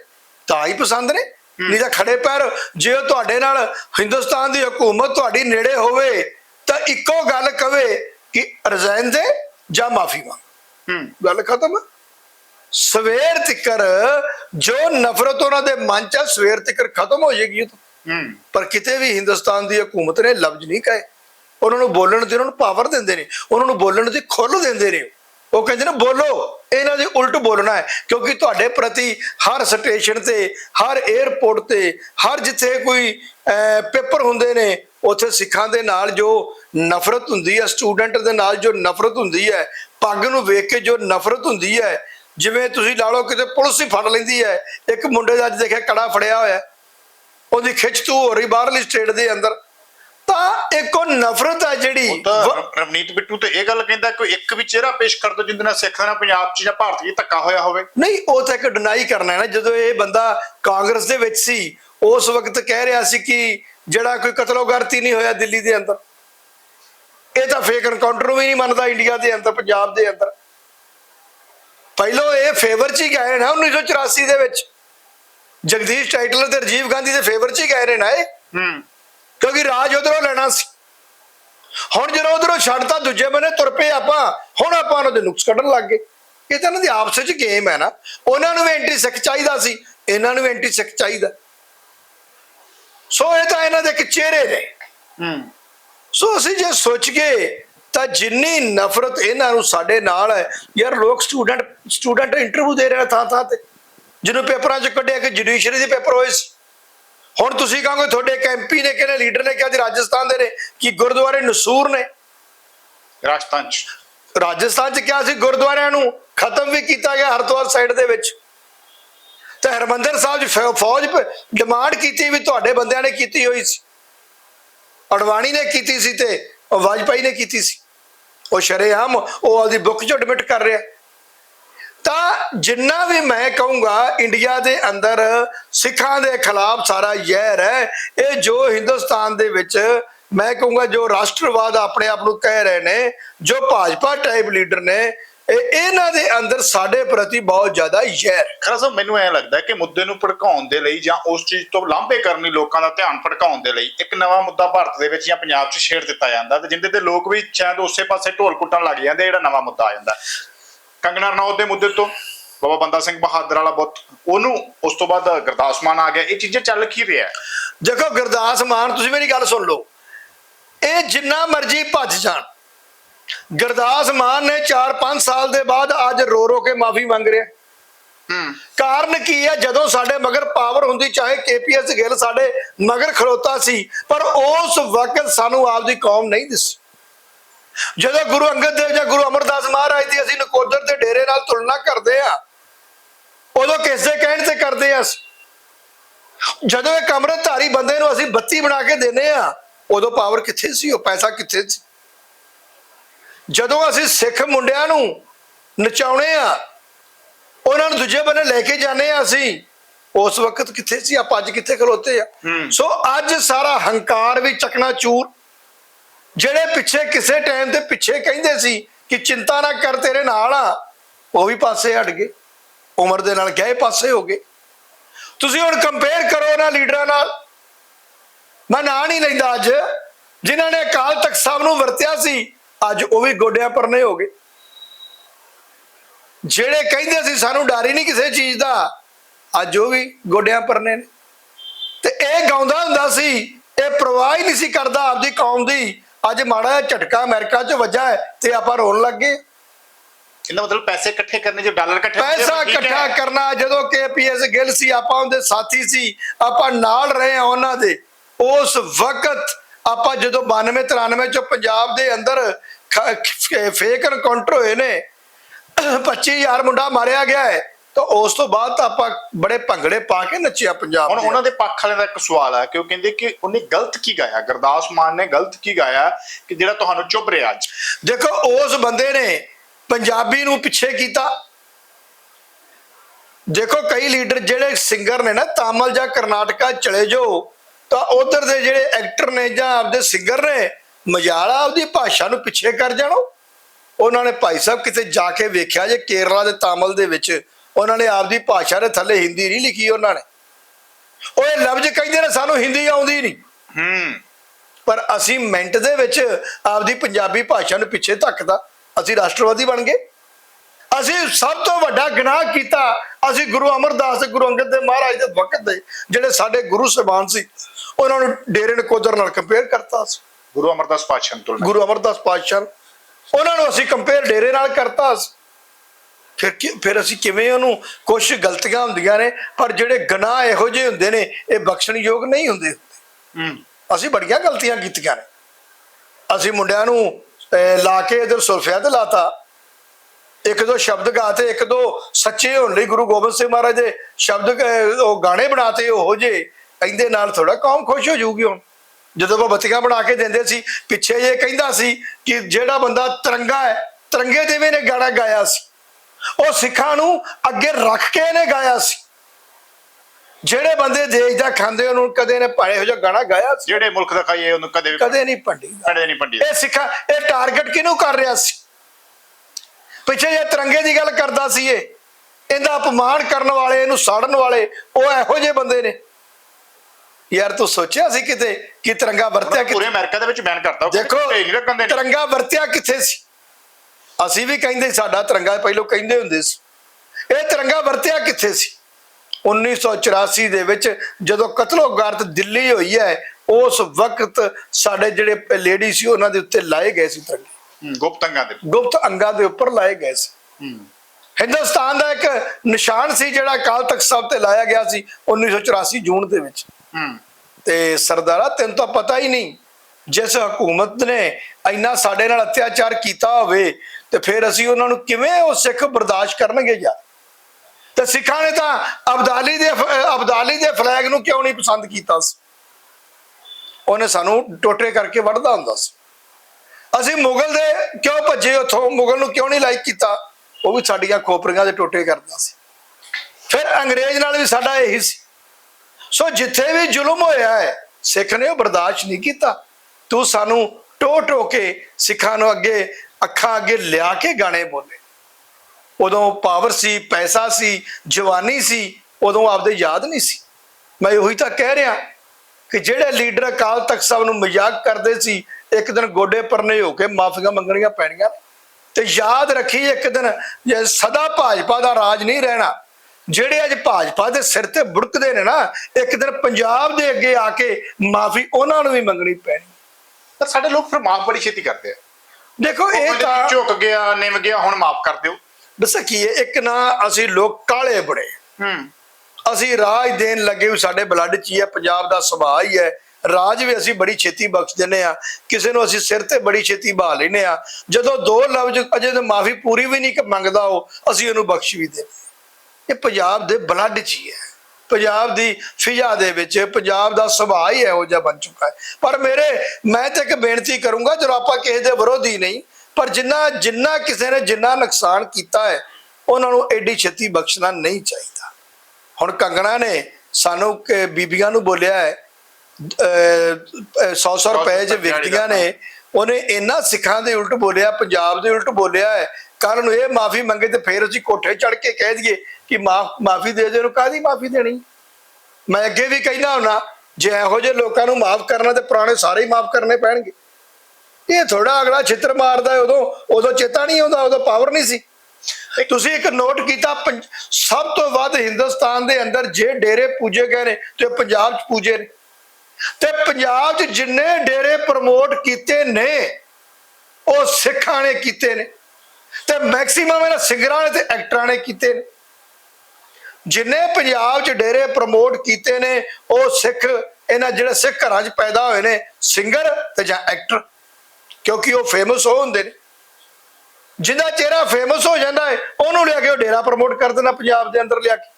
ਤਾਂ ਹੀ ਪਸੰਦ ਨੇ। ਨਹੀਂ ਤਾਂ ਖੜੇ ਪੈਰ ਜੇ ਉਹ ਤੁਹਾਡੇ ਨਾਲ ਹਿੰਦੁਸਤਾਨ ਦੀ ਹਕੂਮਤ ਤੁਹਾਡੀ ਨੇੜੇ ਹੋਵੇ ਤਾਂ ਇੱਕੋ ਗੱਲ ਕਵੇ ਕਿ ਰਿਜ਼ਾਈਨ ਦੇ ਜਾਂ ਮਾਫੀ ਮੰਗ। ਹੂੰ। ਗੱਲ ਖਤਮ। ਸਵੇਰ ਤਿੱਕਰ ਜੋ ਨਫ਼ਰਤ ਉਹਨਾਂ ਦੇ ਮਨ ਚ ਸਵੇਰ ਤਿੱਕਰ ਖਤਮ ਹੋ ਜਾਏਗੀ ਤਾਂ। ਪਰ ਕਿਤੇ ਵੀ ਹਿੰਦੁਸਤਾਨ ਦੀ ਹਕੂਮਤ ਨੇ ਲਫ਼ਜ਼ ਨਹੀਂ ਕਹੇ। ਉਹਨਾਂ ਨੂੰ ਬੋਲਣ ਦੀ ਉਹਨਾਂ ਨੂੰ ਪਾਵਰ ਦਿੰਦੇ ਨੇ। ਉਹਨਾਂ ਨੂੰ ਬੋਲਣ ਦੀ ਖੁੱਲ੍ਹ ਦਿੰਦੇ ਨੇ। ਉਹ ਕਹਿੰਦੇ ਨੇ ਬੋਲੋ ਇਹਨਾਂ ਦੇ ਉਲਟ ਬੋਲਣਾ ਹੈ। ਕਿਉਂਕਿ ਤੁਹਾਡੇ ਪ੍ਰਤੀ ਹਰ ਸਟੇਸ਼ਨ ਤੇ ਹਰ 에ਅਰਪੋਰਟ ਤੇ ਹਰ ਜਿੱਥੇ ਕੋਈ ਅਹ, ਪੇਪਰ ਹੁੰਦੇ ਨੇ ਉੱਥੇ ਸਿੱਖਾਂ ਦੇ ਨਾਲ ਜੋ ਨਫ਼ਰਤ ਹੁੰਦੀ ਹੈ ਸਟੂਡੈਂਟ ਦੇ ਨਾਲ ਜੋ ਨਫ਼ਰਤ ਹੁੰਦੀ ਹੈ ਪੱਗ ਨੂੰ ਵੇਖ ਕੇ ਜੋ ਨਫ਼ਰਤ ਹੁੰਦੀ ਹੈ ਜਿਵੇਂ ਤੁਸੀਂ ਲਾ ਲਓ ਕਿਤੇ ਪੁਲਿਸ ਹੀ ਫੜ ਲੈਂਦੀ ਹੈ। ਇੱਕ ਮੁੰਡੇ ਦਾ ਅੱਜ ਦੇਖਿਆ ਕੜਾ ਫੜਿਆ ਹੋਇਆ। ਉਹਦੀ ਖਿੱਚ ਤੂ ਹੋ ਰਹੀ ਬਾਹਰਲੀ ਸਟੇਟ ਦੇ ਅੰਦਰ। ਤਾਂ ਇੱਕ ਨਫ਼ਰਤ ਹੈ ਜਿਹੜੀ ਹੁਣ ਤਾਂ ਵ- ਰ- ਰਵਨੀਤ ਬਿੱਟੂ ਤੇ ਇਹ ਗੱਲ ਕਹਿੰਦਾ ਕੋਈ ਇੱਕ ਵੀ ਚਿਹਰਾ ਪੇਸ਼ ਕਰ ਦੋ ਜਿੰਦੇ ਨਾਲ ਸਿੱਖਾਂ ਨਾਲ ਪੰਜਾਬ 'ਚ ਜਾਂ ਭਾਰਤ 'ਚ ਧੱਕਾ ਹੋਇਆ ਹੋਵੇ। ਨਹੀਂ ਉਹ ਤਾਂ ਇੱਕ ਡਿਨਾਈ ਕਰਨਾ ਹੈ ਨਾ। ਜਦੋਂ ਇਹ ਬੰਦਾ ਕਾਂਗਰਸ ਦੇ ਵਿੱਚ ਸੀ ਉਸ ਵਕਤ ਕਹਿ ਰਿਹਾ ਸੀ ਕਿ ਜਿਹੜਾ ਕੋਈ ਕਤਲੋਗਰਤੀ ਨਹੀਂ ਹੋਇਆ ਦਿੱਲੀ ਦੇ ਅੰਦਰ। ਇਹ ਤਾਂ ਫੇਕ ਐਨਕਾਊਂਟਰ ਨੂੰ ਵੀ ਨਹੀਂ ਮੰਨਦਾ ਇੰਡੀਆ ਦੇ ਅੰਦਰ ਪੰਜਾਬ ਦੇ ਅੰਦਰ। ਪਹਿਲਾਂ ਇਹ ਫੇਵਰ 'ਚ ਹੀ ਗਏ ਨਾ 1984 ਦੇ ਵਿੱਚ। ਜਗਦੀਸ਼ ਟਾਈਟਲਰ ਤੇ ਰਾਜੀਵ ਗਾਂਧੀ ਦੇ ਫੇਵਰ 'ਚ ਹੀ ਗਏ ਨੇ ਨਾ ਇਹ? ਹੂੰ। ਕਿਉਂਕਿ ਰਾਜ ਉਧਰੋਂ ਲੈਣਾ ਸੀ। ਹੁਣ ਜਦੋਂ ਉਧਰੋਂ ਛੱਡਤਾ ਦੂਜੇ ਬੰਨੇ ਤੁਰ ਪਏ ਆਪਾਂ। ਹੁਣ ਆਪਾਂ ਉਹਨਾਂ ਦੇ ਨੁਕਸ ਕੱਢਣ ਲੱਗ ਗਏ। ਇਹ ਤਾਂ ਇਹਨਾਂ ਦੀ ਆਪਸ ਵਿੱਚ ਗੇਮ ਹੈ ਨਾ। ਉਹਨਾਂ ਨੂੰ ਵੀ ਐਂਟੀ ਸਿੱਖ ਚਾਹੀਦਾ ਸੀ। ਇਹਨਾਂ ਨੂੰ ਵੀ ਐਂਟੀ ਸਿੱਖ ਚਾਹੀਦਾ। ਸੋ ਇਹ ਤਾਂ ਇਹਨਾਂ ਦੇ ਇੱਕ ਚਿਹਰੇ ਨੇ। ਹੂੰ। ਸੋ ਅਸੀਂ ਜੇ ਸੋਚ ਗਏ ਤਾਂ ਜਿੰਨੀ ਨਫ਼ਰਤ ਇਹਨਾਂ ਨੂੰ ਸਾਡੇ ਨਾਲ ਹੈ। ਯਾਰ ਲੋਕ ਸਟੂਡੈਂਟ ਸਟੂਡੈਂਟ ਇੰਟਰਵਿਊ ਦੇ ਰਹੇ ਨੇ ਥਾਂ ਥਾਂ ਤੇ। ਜਿਹਨੂੰ ਪੇਪਰਾਂ 'ਚ ਕੱਢਿਆ ਕਿ ਜੁਡੀਸ਼ਰੀ ਦੇ ਪੇਪਰ ਹੋਏ ਸੀ। ਹੁਣ ਤੁਸੀਂ ਕਹੋਗੇ ਤੁਹਾਡੇ ਇੱਕ ਐਮਪੀ ਨੇ ਕਿਹਨੇ ਲੀਡਰ ਨੇ ਕਿਹਾ ਜੀ ਰਾਜਸਥਾਨ ਦੇ ਨੇ ਕਿ ਗੁਰਦੁਆਰੇ ਨਸੂਰ ਨੇ। ਰਾਜਸਥਾਨ 'ਚ। ਰਾਜਸਥਾਨ 'ਚ ਕਿਹਾ ਸੀ ਗੁਰਦੁਆਰਿਆਂ ਨੂੰ ਖਤਮ ਵੀ ਕੀਤਾ ਗਿਆ ਹਰਦੁਆਰ ਸਾਈਡ ਦੇ ਵਿੱਚ। ਤੇ ਹਰਮੰਦਰ ਸਾਹਿਬ ਫੌ- ਫੌਜ ਡਿਮਾਂਡ ਕੀਤੀ ਵੀ ਤੁਹਾਡੇ ਬੰਦਿਆਂ ਨੇ ਕੀਤੀ ਹੋਈ ਸੀ। ਅਡਵਾਣੀ ਨੇ ਕੀਤੀ ਸੀ ਤੇ ਵਾਜਪਾਈ ਨੇ ਕੀਤੀ ਸੀ। ਉਹ ਸ਼ਰੇਆਮ ਉਹ ਆਪਦੀ ਬੁੱਕ 'ਚ ਐਡਮਿਟ ਕਰ ਰਿਹਾ। ਤਾਂ ਜਿੰਨਾ ਵੀ ਮੈਂ ਕਹੂੰਗਾ ਇੰਡੀਆ ਦੇ ਅੰਦਰ ਸਿੱਖਾਂ ਦੇ ਖਿਲਾਫ ਸਾਰਾ ਜ਼ਹਿਰ ਹੈ ਇਹ ਜੋ ਹਿੰਦੁਸਤਾਨ ਦੇ ਵਿੱਚ ਮੈਂ ਕਹੂੰਗਾ, ਜੋ ਰਾਸ਼ਟਰਵਾਦ ਆਪਣੇ ਆਪ ਨੂੰ ਕਹਿ ਰਹੇ ਨੇ, ਜੋ ਭਾਜਪਾ ਟਾਈਪ ਲੀਡਰ ਨੇ, ਇਹ ਇਹਨਾਂ ਦੇ ਅੰਦਰ ਸਾਡੇ ਪ੍ਰਤੀ ਬਹੁਤ ਜ਼ਿਆਦਾ ਜ਼ਹਿਰ ਹੈ। ਖਰਾ ਸਾਹਿਬ ਮੈਨੂੰ ਐ ਲੱਗਦਾ ਕਿ ਮੁੱਦੇ ਨੂੰ ਭੜਕਾਉਣ ਦੇ ਲਈ ਜਾਂ ਉਸ ਚੀਜ਼ ਤੋਂ ਲਾਂਭੇ ਕਰਨ ਲਈ ਲੋਕਾਂ ਦਾ ਧਿਆਨ ਭੜਕਾਉਣ ਦੇ ਲਈ ਇੱਕ ਨਵਾਂ ਮੁੱਦਾ ਭਾਰਤ ਦੇ ਵਿੱਚ ਜਾਂ ਪੰਜਾਬ 'ਚ ਛੇੜ ਦਿੱਤਾ ਜਾਂਦਾ ਤੇ ਜਿੰਦੇ ਤੇ ਲੋਕ ਵੀ ਸ਼ਾਇਦ ਉਸੇ ਪਾਸੇ ਢੋਲ ਕੁੱਟਣ ਲੱਗ ਜਾਂਦੇ ਜਿਹੜਾ ਨਵਾਂ ਮੁੱਦਾ ਆ ਜਾਂਦਾ ਕੰਗਨਾ ਰਣੌਤ ਦੇ ਮੁੱਦੇ ਤੋਂ ਬਾਬਾ ਬੰਦਾ ਸਿੰਘ ਬਹਾਦਰ ਵਾਲਾ ਬੁੱਤ ਉਹਨੂੰ ਉਸ ਤੋਂ ਬਾਅਦ ਗੁਰਦਾਸ ਮਾਨ ਆ ਗਿਆ। ਇਹ ਚੀਜ਼ਾਂ ਚੱਲ ਕੀ ਰਿਹਾ? ਦੇਖੋ ਗੁਰਦਾਸ ਮਾਨ ਤੁਸੀਂ ਮੇਰੀ ਗੱਲ ਸੁਣ ਲਓ। ਇਹ ਜਿੰਨਾ ਮਰਜ਼ੀ ਭੱਜ ਜਾਣ। ਗੁਰਦਾਸ ਮਾਨ ਨੇ 4-5 ਸਾਲ ਦੇ ਬਾਅਦ ਅੱਜ ਰੋ ਰੋ ਕੇ ਮਾਫੀ ਮੰਗ ਰਿਹਾ। ਹੂੰ। ਕਾਰਨ ਕੀ ਹੈ? ਜਦੋਂ ਸਾਡੇ ਮਗਰ ਪਾਵਰ ਹੁੰਦੀ ਚਾਹੇ ਕੇਪੀਐਸ ਗਿੱਲ ਸਾਡੇ ਮਗਰ ਖਲੋਤਾ ਸੀ ਪਰ ਉਸ ਵਕਤ ਸਾਨੂੰ ਆਪਦੀ ਕੌਮ ਨਹੀਂ ਦਿਸੀ। ਜਦੋਂ ਗੁਰੂ ਅੰਗਦ ਦੇਵ ਜਾਂ ਗੁਰੂ ਅਮਰਦਾਸ ਮਹਾਰਾਜ ਦੀ ਅਸੀਂ ਨਕੋਦਰ ਦੇ ਡੇਰੇ ਨਾਲ ਤੁਲਨਾ ਕਰਦੇ ਆ ਉਦੋਂ ਕਿਸ ਦੇ ਕਹਿਣ ਤੇ ਕਰਦੇ ਆ ਜਦੋਂ ਇੱਕ ਅੰਮ੍ਰਿਤਧਾਰੀ ਬੰਦੇ ਨੂੰ ਅਸੀਂ ਬੱਤੀ ਬਣਾ ਕੇ ਦਿੰਨੇ ਆ ਉਦੋਂ ਪਾਵਰ ਕਿੱਥੇ ਸੀ? ਉਹ ਪੈਸਾ ਕਿੱਥੇ ਸੀ? ਜਦੋਂ ਅਸੀਂ ਸਿੱਖ ਮੁੰਡਿਆਂ ਨੂੰ ਨਚਾਉਣੇ ਆ ਉਹਨਾਂ ਨੂੰ ਦੂਜੇ ਬੰਨੇ ਲੈ ਕੇ ਜਾਂਦੇ ਆ ਅਸੀਂ ਉਸ ਵਕਤ ਕਿੱਥੇ ਸੀ? ਆਪਾਂ ਅੱਜ ਕਿੱਥੇ ਖਲੋਤੇ ਆ। ਸੋ ਅੱਜ ਸਾਰਾ ਹੰਕਾਰ ਵੀ ਚਕਨਾ ਚੂਰ ਜਿਹੜੇ ਪਿੱਛੇ ਕਿਸੇ ਟਾਈਮ ਤੇ ਪਿੱਛੇ ਕਹਿੰਦੇ ਸੀ ਕਿ ਚਿੰਤਾ ਨਾ ਕਰ, ਤੇਰੇ ਨਾਲ ਆ, ਉਹ ਵੀ ਪਾਸੇ ਹਟ ਗਏ। ਉਮਰ ਦੇ ਨਾਲ ਗਏ, ਪਾਸੇ ਹੋ ਗਏ। ਤੁਸੀਂ ਹੁਣ ਕੰਪੇਅਰ ਕਰੋ ਇਹਨਾਂ ਲੀਡਰਾਂ ਨਾਲ। ਮੈਂ ਨਾਂ ਨਹੀਂ ਲੈਂਦਾ ਅੱਜ। ਜਿਨ੍ਹਾਂ ਨੇ ਅਕਾਲ ਤਖਤ ਸਾਹਿਬ ਨੂੰ ਵਰਤਿਆ ਸੀ, ਅੱਜ ਉਹ ਵੀ ਗੋਡਿਆਂ ਪਰਨੇ ਹੋ ਗਏ। ਜਿਹੜੇ ਕਹਿੰਦੇ ਸੀ, ਸਾਨੂੰ ਡਰ ਹੀ ਨਹੀਂ ਕਿਸੇ ਚੀਜ਼ ਦਾ, ਅੱਜ ਉਹ ਵੀ ਗੋਡਿਆਂ ਪਰਨੇ ਨੇ। ਤੇ ਇਹ ਗਾਉਂਦਾ ਹੁੰਦਾ ਸੀ, ਇਹ ਪ੍ਰਵਾਹ ਹੀ ਨਹੀਂ ਸੀ ਕਰਦਾ ਆਪਦੀ ਕੌਮ ਦੀ। ਅੱਜ ਮਾੜਾ ਜਿਹਾ ਝਟਕਾ ਅਮਰੀਕਾ 'ਚ ਵੱਜਾ ਹੈ ਤੇ ਆਪਾਂ ਰੋਣ ਲੱਗ ਗਏ। ਇਹਦਾ ਮਤਲਬ ਪੈਸੇ ਇਕੱਠੇ ਕਰਨੇ ਜੋ ਡਾਲਰ ਇਕੱਠੇ ਪੈਸਾ। ਇਕੱਠਾ ਕਰਨਾ ਜਦੋਂ ਕੇਪੀਐਸ ਗਿੱਲ ਸੀ ਆਪਾਂ ਉਹਦੇ ਸਾਥੀ ਸੀ ਆਪਾਂ ਨਾਲ ਰਹੇ ਆ ਉਹਨਾਂ ਦੇ। ਉਸ ਵਕਤ ਆਪਾਂ ਜਦੋਂ 92 93 ਚ ਪੰਜਾਬ ਦੇ ਅੰਦਰ ਫੇਕ ਐਨਕਾਊਂਟਰ ਹੋਏ ਨੇ 25000 ਮੁੰਡਾ ਮਾਰਿਆ ਗਿਆ ਹੈ। ਤਾਂ ਉਸ ਤੋਂ ਬਾਅਦ ਤਾਂ ਆਪਾਂ ਬੜੇ ਭੰਗੜੇ ਪਾ ਕੇ ਨੱਚਿਆ ਪੰਜਾਬ ਹੁਣ। ਉਹਨਾਂ ਦੇ ਪੱਖ ਵਾਲਿਆਂ ਦਾ ਇੱਕ ਸਵਾਲ ਹੈ ਕਿ ਉਹ ਕਹਿੰਦੇ ਕਿ ਉਹਨੇ ਗਲਤ ਕੀ ਗਾਇਆ? ਗੁਰਦਾਸ ਮਾਨ ਨੇ ਗਲਤ ਕੀ ਗਾਇਆ ਕਿ ਜਿਹੜਾ ਤੁਹਾਨੂੰ ਚੁੱਭ ਰਿਹਾ ਅੱਜ? ਦੇਖੋ ਉਸ ਬੰਦੇ ਨੇ ਪੰਜਾਬੀ ਨੂੰ ਪਿੱਛੇ ਕੀਤਾ। ਦੇਖੋ ਕਈ ਲੀਡਰ ਜਿਹੜੇ ਸਿੰਗਰ ਨੇ ਨਾ ਤਾਮਲ ਜਾਂ ਕਰਨਾਟਕਾ ਚਲੇ ਜਾਓ ਤਾਂ ਉਧਰ ਦੇ ਜਿਹੜੇ ਐਕਟਰ ਨੇ ਜਾਂ ਆਪਦੇ ਸਿੰਗਰ ਨੇ ਮਜਾਲਾ ਆਪਦੀ ਭਾਸ਼ਾ ਨੂੰ ਪਿੱਛੇ ਕਰ ਜਾਣੋ। ਉਹਨਾਂ ਨੇ ਭਾਈ ਸਾਹਿਬ ਕਿਤੇ ਜਾ ਕੇ ਵੇਖਿਆ ਜੇ ਕੇਰਲਾ ਦੇ ਤਾਮਲ ਦੇ ਵਿੱਚ ਉਹਨਾਂ ਨੇ ਆਪਦੀ ਭਾਸ਼ਾ ਦੇ ਥੱਲੇ ਹਿੰਦੀ ਨਹੀਂ ਲਿਖੀ ਉਹਨਾਂ ਨੇ। ਉਹ ਇਹ ਲਫ਼ਜ਼ ਕਹਿੰਦੇ ਨੇ ਸਾਨੂੰ ਹਿੰਦੀ ਆਉਂਦੀ ਨਹੀਂ। ਹੂੰ। ਪਰ ਅਸੀਂ ਮਿੰਟ ਦੇ ਵਿੱਚ ਆਪਦੀ ਪੰਜਾਬੀ ਭਾਸ਼ਾ ਨੂੰ ਪਿੱਛੇ ਧੱਕਦਾ। ਅਸੀਂ ਰਾਸ਼ਟਰਵਾਦੀ ਬਣ ਗਏ। ਅਸੀਂ ਸਭ ਤੋਂ ਵੱਡਾ ਗੁਨਾਹ ਕੀਤਾ। ਅਸੀਂ ਗੁਰੂ ਅਮਰਦਾਸ ਤੇ ਗੁਰੂ ਅੰਗਦ ਦੇਵ ਮਹਾਰਾਜ ਦੇ ਵਕਤ ਦੇ ਜਿਹੜੇ ਸਾਡੇ ਗੁਰੂ ਸਾਹਿਬਾਨ ਸੀ ਉਹਨਾਂ ਨੂੰ ਡੇਰੇ ਨਕੋਦਰ ਨਾਲ ਕੰਪੇਅਰ ਕਰਤਾ ਸੀ। ਗੁਰੂ ਅਮਰਦਾਸ ਪਾਤਸ਼ਾਹ ਨੂੰ ਗੁਰੂ ਅਮਰਦਾਸ ਪਾਤਸ਼ਾਹ। ਉਹਨਾਂ ਨੂੰ ਅਸੀਂ ਕੰਪੇਅਰ ਡੇਰੇ ਨਾਲ ਕਰਤਾ ਸੀ। ਫਿਰ ਕੀ- ਫਿਰ ਅਸੀਂ ਕਿਵੇਂ ਉਹਨੂੰ ਕੁਝ ਗਲਤੀਆਂ ਹੁੰਦੀਆਂ ਨੇ ਪਰ ਜਿਹੜੇ ਗੁਨਾਹ ਇਹੋ ਜਿਹੇ ਹੁੰਦੇ ਨੇ ਇਹ ਬਖਸ਼ਣਯੋਗ ਨਹੀਂ ਹੁੰਦੇ। ਅਸੀਂ ਬੜੀਆਂ ਗਲਤੀਆਂ ਕੀਤੀਆਂ ਨੇ। ਅਸੀਂ ਮੁੰਡਿਆਂ ਨੂੰ ਲਾ ਕੇ ਇਧਰ ਸੁਲਫਿਆ ਤੇ ਲਾਤਾ। ਇੱਕ ਦੋ ਸ਼ਬਦ ਗਾਤੇ ਇੱਕ ਦੋ ਸੱਚੇ ਹੋਣ ਲਈ ਗੁਰੂ ਗੋਬਿੰਦ ਸਿੰਘ ਮਹਾਰਾਜ ਦੇ ਸ਼ਬਦ ਉਹ ਗਾਣੇ ਬਣਾਤੇ ਉਹੋ ਜੇ ਇਹਦੇ ਨਾਲ ਥੋੜਾ ਕੌਮ ਖੁਸ਼ ਹੋ ਜਾਊਗੀ ਹੁਣ। ਜਦੋਂ ਉਹ ਬੱਤੀਆਂ ਬਣਾ ਕੇ ਦਿੰਦੇ ਸੀ ਪਿੱਛੇ ਜੇ ਕਹਿੰਦਾ ਸੀ ਕਿ ਜਿਹੜਾ ਬੰਦਾ ਤਿਰੰਗਾ ਹੈ ਤਿਰੰਗੇ ਦੇ ਵੀ ਨੇ ਗਾਣਾ ਗਾਇਆ ਸੀ। ਉਹ ਸਿੱਖਾਂ ਨੂੰ ਅੱਗੇ ਰੱਖ ਕੇ ਇਹਨੇ ਗਾਇਆ ਸੀ। ਜਿਹੜੇ ਬੰਦੇ ਦੇਸ਼ ਦਾ ਖਾਂਦੇ ਉਹਨੂੰ ਕਦੇ ਨੇ ਭਾਵੇਂ ਇਹੋ ਜਿਹਾ ਗਾਣਾ ਗਾਇਆ ਸੀ। ਜਿਹੜੇ ਮੁਲਕ ਦਾ ਖਾਈਏ ਉਹਨੂੰ ਕਦੇ ਵੀ ਕਦੇ ਨਹੀਂ ਭੰਡੀ ਕਦੇ ਨਹੀਂ ਪੰਡੀ ਇਹ ਸਿੱਖਾ ਇਹ ਟਾਰਗੇਟ ਕਿਹਨੂੰ ਕਰ ਰਿਹਾ ਸੀ? ਪਿੱਛੇ ਜੇ ਤਿਰੰਗੇ ਦੀ ਗੱਲ ਕਰਦਾ ਸੀ ਇਹ ਇਹਦਾ ਅਪਮਾਨ ਕਰਨ ਵਾਲੇ ਇਹਨੂੰ ਸਾੜਨ ਵਾਲੇ ਉਹ ਇਹੋ ਜਿਹੇ ਬੰਦੇ ਨੇ। ਯਾਰ ਤੂੰ ਸੋਚਿਆ ਸੀ ਕਿਤੇ ਕਿ ਤਿਰੰਗਾ ਵਰਤਿਆ ਕਿ ਪੂਰੇ ਅਮਰੀਕਾ ਦੇ ਵਿੱਚ ਬੈਨ ਕਰਤਾ। ਦੇਖੋ ਤਿਰੰਗਾ ਵਰਤਿਆ ਕਿੱਥੇ ਸੀ? ਅਸੀਂ ਵੀ ਕਹਿੰਦੇ ਸਾਡਾ ਤਿਰੰਗਾ ਪਹਿਲਾਂ ਕਹਿੰਦੇ ਹੁੰਦੇ ਸੀ। ਇਹ ਤਿਰੰਗਾ ਵਰਤਿਆ ਕਿੱਥੇ ਸੀ? 1984 ਦੇ ਵਿੱਚ ਜਦੋਂ ਕਤਲੋਗਾਰਤ ਦਿੱਲੀ ਹੋਈ ਹੈ ਉਸ ਵਕਤ ਸਾਡੇ ਜਿਹੜੇ ਲੇਡੀ ਸੀ ਉਹਨਾਂ ਦੇ ਉੱਤੇ ਲਾਏ ਗਏ ਸੀ ਤਿਰੰਗੇ। ਹੂੰ, ਗੁਪਤੰਗਾਂ ਦੇ ਗੁਪਤ ਅੰਗਾਂ ਦੇ ਉੱਪਰ ਲਾਏ ਗਏ ਸੀ। ਹਿੰਦੁਸਤਾਨ ਦਾ ਇੱਕ ਨਿਸ਼ਾਨ ਸੀ ਜਿਹੜਾ ਕਾਲ ਤਖਤ ਸਾਹਿਬ ਤੇ ਲਾਇਆ ਗਿਆ ਸੀ 1984 ਜੂਨ ਦੇ ਵਿੱਚ। ਤੇ ਸਰਦਾਰਾ ਤੈਨੂੰ ਤਾਂ ਪਤਾ ਹੀ ਨਹੀਂ ਜਿਸ ਹਕੂਮਤ ਨੇ ਇੰਨਾ ਸਾਡੇ ਨਾਲ ਅਤਿਆਚਾਰ ਕੀਤਾ ਹੋਵੇ, ਤੇ ਫਿਰ ਅਸੀਂ ਉਹਨਾਂ ਨੂੰ ਕਿਵੇਂ ਉਹ ਸਿੱਖ ਬਰਦਾਸ਼ਤ ਕਰਨਗੇ ਯਾਰ? ਤੇ ਸਿੱਖਾਂ ਨੇ ਤਾਂ ਅਬਦਾਲੀ ਦੇ ਅਬਦਾਲੀ ਦੇ ਫਲੈਗ ਨੂੰ ਕਿਉਂ ਨਹੀਂ ਪਸੰਦ ਕੀਤਾ ਸੀ? ਉਹਨੇ ਸਾਨੂੰ ਟੋਟੇ ਕਰਕੇ ਵੱਢਦਾ ਹੁੰਦਾ ਸੀ। ਅਸੀਂ ਮੁਗਲ ਦੇ ਕਿਉਂ ਭੱਜੇ ਉੱਥੋਂ? ਮੁਗਲ ਨੂੰ ਕਿਉਂ ਨਹੀਂ ਲਾਈਕ ਕੀਤਾ? ਉਹ ਵੀ ਸਾਡੀਆਂ ਖੋਪਰੀਆਂ ਦੇ ਟੋਟੇ ਕਰਦਾ ਸੀ। ਫਿਰ ਅੰਗਰੇਜ਼ ਨਾਲ ਵੀ ਸਾਡਾ ਇਹੀ ਸੀ। ਸੋ ਜਿੱਥੇ ਵੀ ਜ਼ੁਲਮ ਹੋਇਆ ਹੈ, ਸਿੱਖ ਨੇ ਉਹ ਬਰਦਾਸ਼ਤ ਨਹੀਂ ਕੀਤਾ। ਤੂੰ ਸਾਨੂੰ ਟੋ ਟੋ ਕੇ ਸਿੱਖਾਂ ਨੂੰ ਅੱਗੇ, ਅੱਖਾਂ ਅੱਗੇ ਲਿਆ ਕੇ ਗਾਣੇ ਬੋਲੇ। ਉਦੋਂ ਪਾਵਰ ਸੀ, ਪੈਸਾ ਸੀ, ਜਵਾਨੀ ਸੀ, ਉਦੋਂ ਆਪਦੇ ਯਾਦ ਨਹੀਂ ਸੀ। ਮੈਂ ਉਹੀ ਤਾਂ ਕਹਿ ਰਿਹਾ ਕਿ ਜਿਹੜੇ ਲੀਡਰ ਅਕਾਲ ਤਖਤ ਸਾਹਿਬ ਨੂੰ ਮਜ਼ਾਕ ਕਰਦੇ ਸੀ, ਇੱਕ ਦਿਨ ਗੋਡੇ ਪਰਨੇ ਹੋ ਕੇ ਮਾਫੀਆਂ ਮੰਗਣੀਆਂ ਪੈਣੀਆਂ। ਤੇ ਯਾਦ ਰੱਖੀ ਇੱਕ ਦਿਨ, ਜੇ ਸਦਾ ਭਾਜਪਾ ਦਾ ਰਾਜ ਨਹੀਂ ਰਹਿਣਾ, ਜਿਹੜੇ ਅੱਜ ਭਾਜਪਾ ਦੇ ਸਿਰ ਤੇ ਬੁੜਕਦੇ ਨੇ ਨਾ, ਇੱਕ ਦਿਨ ਪੰਜਾਬ ਦੇ ਅੱਗੇ ਆ ਕੇ ਮਾਫੀ ਉਹਨਾਂ ਨੂੰ ਵੀ ਮੰਗਣੀ ਪੈਣੀ। ਪਰ ਸਾਡੇ ਲੋਕ ਫਿਰ ਮਾਫ ਬੜੀ ਛੇਤੀ ਕਰਦੇ ਆ। ਦੇਖੋ ਇਹ ਤਾਂ ਝੁਕ ਗਿਆ ਨਿਮ ਗਿਆ ਹੁਣ ਮਾਫ ਕਰ ਦਿਓ। ਦੱਸਾਂ ਕੀ ਹੈ ਇੱਕ ਨਾ ਅਸੀਂ ਲੋਕ ਕਾਲੇ ਬੜੇ। ਹੂੰ। ਅਸੀਂ ਰਾਜ ਦੇਣ ਲੱਗੇ ਵੀ ਸਾਡੇ ਬਲੱਡ 'ਚ ਹੀ ਹੈ ਪੰਜਾਬ ਦਾ ਸੁਭਾਅ ਹੀ ਹੈ। ਰਾਜ ਵੀ ਅਸੀਂ ਬੜੀ ਛੇਤੀ ਬਖਸ਼ ਦਿੰਨੇ ਆ ਕਿਸੇ ਨੂੰ ਅਸੀਂ ਸਿਰ ਤੇ ਬੜੀ ਛੇਤੀ ਬਹਾ ਲੈਨੇ ਆ ਜਦੋਂ ਦੋ ਲਫ਼ਜ਼ ਅਜੇ ਤੇ ਮਾਫੀ ਪੂਰੀ ਵੀ ਨਹੀਂ ਕ- ਮੰਗਦਾ ਉਹ ਅਸੀਂ ਉਹਨੂੰ ਬਖਸ਼ ਵੀ ਦੇ ਇਹ ਪੰਜਾਬ ਦੇ ਬਲੱਡ 'ਚ ਹੀ ਹੈ। ਪੰਜਾਬ ਦੀ ਫਿਜ਼ਾ ਦੇ ਵਿੱਚ ਪੰਜਾਬ ਦਾ ਸੁਭਾਅ ਹੀ ਇਹੋ ਜਿਹਾ ਬਣ ਚੁੱਕਾ ਹੈ। ਪਰ ਮੇਰੇ ਮੈਂ ਤੇ ਇੱਕ ਬੇਨਤੀ ਕਰੂੰਗਾ ਜਦੋਂ ਆਪਾਂ ਕਿਸੇ ਦੇ ਵਿਰੋਧੀ ਨਹੀਂ ਪਰ ਜਿੰਨਾ ਜਿੰਨਾ ਕਿਸੇ ਨੇ ਜਿੰਨਾ ਨੁਕਸਾਨ ਕੀਤਾ ਹੈ ਉਹਨਾਂ ਨੂੰ ਐਡੀ ਛੇਤੀ ਬਖਸ਼ਣਾ ਨਹੀਂ ਚਾਹੀਦਾ। ਹੁਣ ਕੰਗਣਾ ਨੇ ਸਾਨੂੰ ਕਿ ਬੀਬੀਆਂ ਨੂੰ ਬੋਲਿਆ ਹੈ 100 100 ਰੁਪਏ ਜੇ ਵਿਕਦੀਆਂ ਨੇ ਉਹਨੇ ਇੰਨਾ ਸਿੱਖਾਂ ਦੇ ਉਲਟ ਬੋਲਿਆ, ਪੰਜਾਬ ਦੇ ਉਲਟ ਬੋਲਿਆ ਹੈ। ਕੱਲ ਇਹ ਮਾਫੀ ਮੰਗੇ ਤੇ ਫਿਰ ਅਸੀਂ ਕੋਠੇ ਚੜ ਕੇ ਕਹਿ ਦਈਏ ਕਿ ਮਾਫ, ਮਾਫੀ ਦੇ ਦੇ ਨੂੰ ਕਾਦੀ ਮਾਫੀ ਦੇਣੀ? ਮੈਂ ਅੱਗੇ ਵੀ ਕਹਿਣਾ ਹੁਣਾ ਜੇ ਇਹੋ ਜਿਹੇ ਲੋਕਾਂ ਨੂੰ ਮਾਫ ਕਰਨਾ ਤੇ ਪੁਰਾਣੇ ਸਾਰੇ ਹੀ ਮਾਫ ਕਰਨੇ ਪੈਣਗੇ। ਇਹ ਥੋੜਾ ਅਗਲਾ ਛਿੱਤਰ ਮਾਰਦਾ ਉਦੋਂ ਉਦੋਂ ਚੇਤਾ ਨਹੀਂ ਆਉਂਦਾ, ਉਦੋਂ ਪਾਵਰ ਨਹੀਂ ਸੀ। ਤੁਸੀਂ ਇੱਕ ਨੋਟ ਕੀਤਾ, ਪੰਜ- ਸਭ ਤੋਂ ਵੱਧ ਹਿੰਦੁਸਤਾਨ ਦੇ ਅੰਦਰ ਜੇ ਡੇਰੇ ਪੂਜੇ ਗਏ ਨੇ ਤੇ ਪੰਜਾਬ 'ਚ ਪੂਜੇ ਨੇ। ਤੇ ਪੰਜਾਬ 'ਚ ਜਿੰਨੇ ਡੇਰੇ ਪ੍ਰਮੋਟ ਕੀਤੇ ਨੇ, ਉਹ ਸਿੱਖਾਂ ਨੇ ਕੀਤੇ ਨੇ ਤੇ ਮੈਕਸਿਮਮ ਇਹਨਾਂ ਸਿੰਗਰਾਂ ਨੇ ਤੇ ਐਕਟਰਾਂ ਨੇ ਕੀਤੇ ਨੇ। ਜਿੰਨੇ ਪੰਜਾਬ 'ਚ ਡੇਰੇ ਪ੍ਰਮੋਟ ਕੀਤੇ ਨੇ, ਉਹ ਸਿੱਖ, ਇਹਨਾਂ ਜਿਹੜੇ ਸਿੱਖ ਘਰਾਂ 'ਚ ਪੈਦਾ ਹੋਏ ਨੇ ਸਿੰਗਰ ਤੇ ਜਾਂ ਐਕਟਰ ਕਿਉਂਕਿ ਉਹ ਫੇਮਸ ਹੋ ਹੁੰਦੇ ਨੇ। ਜਿੰਦਾ ਚਿਹਰਾ ਫੇਮਸ ਹੋ ਜਾਂਦਾ ਹੈ, ਉਹਨੂੰ ਲਿਆ ਕੇ ਉਹ ਡੇਰਾ ਪ੍ਰਮੋਟ ਕਰ ਦਿੰਦਾ, ਪੰਜਾਬ ਦੇ ਅੰਦਰ ਲਿਆ ਕੇ।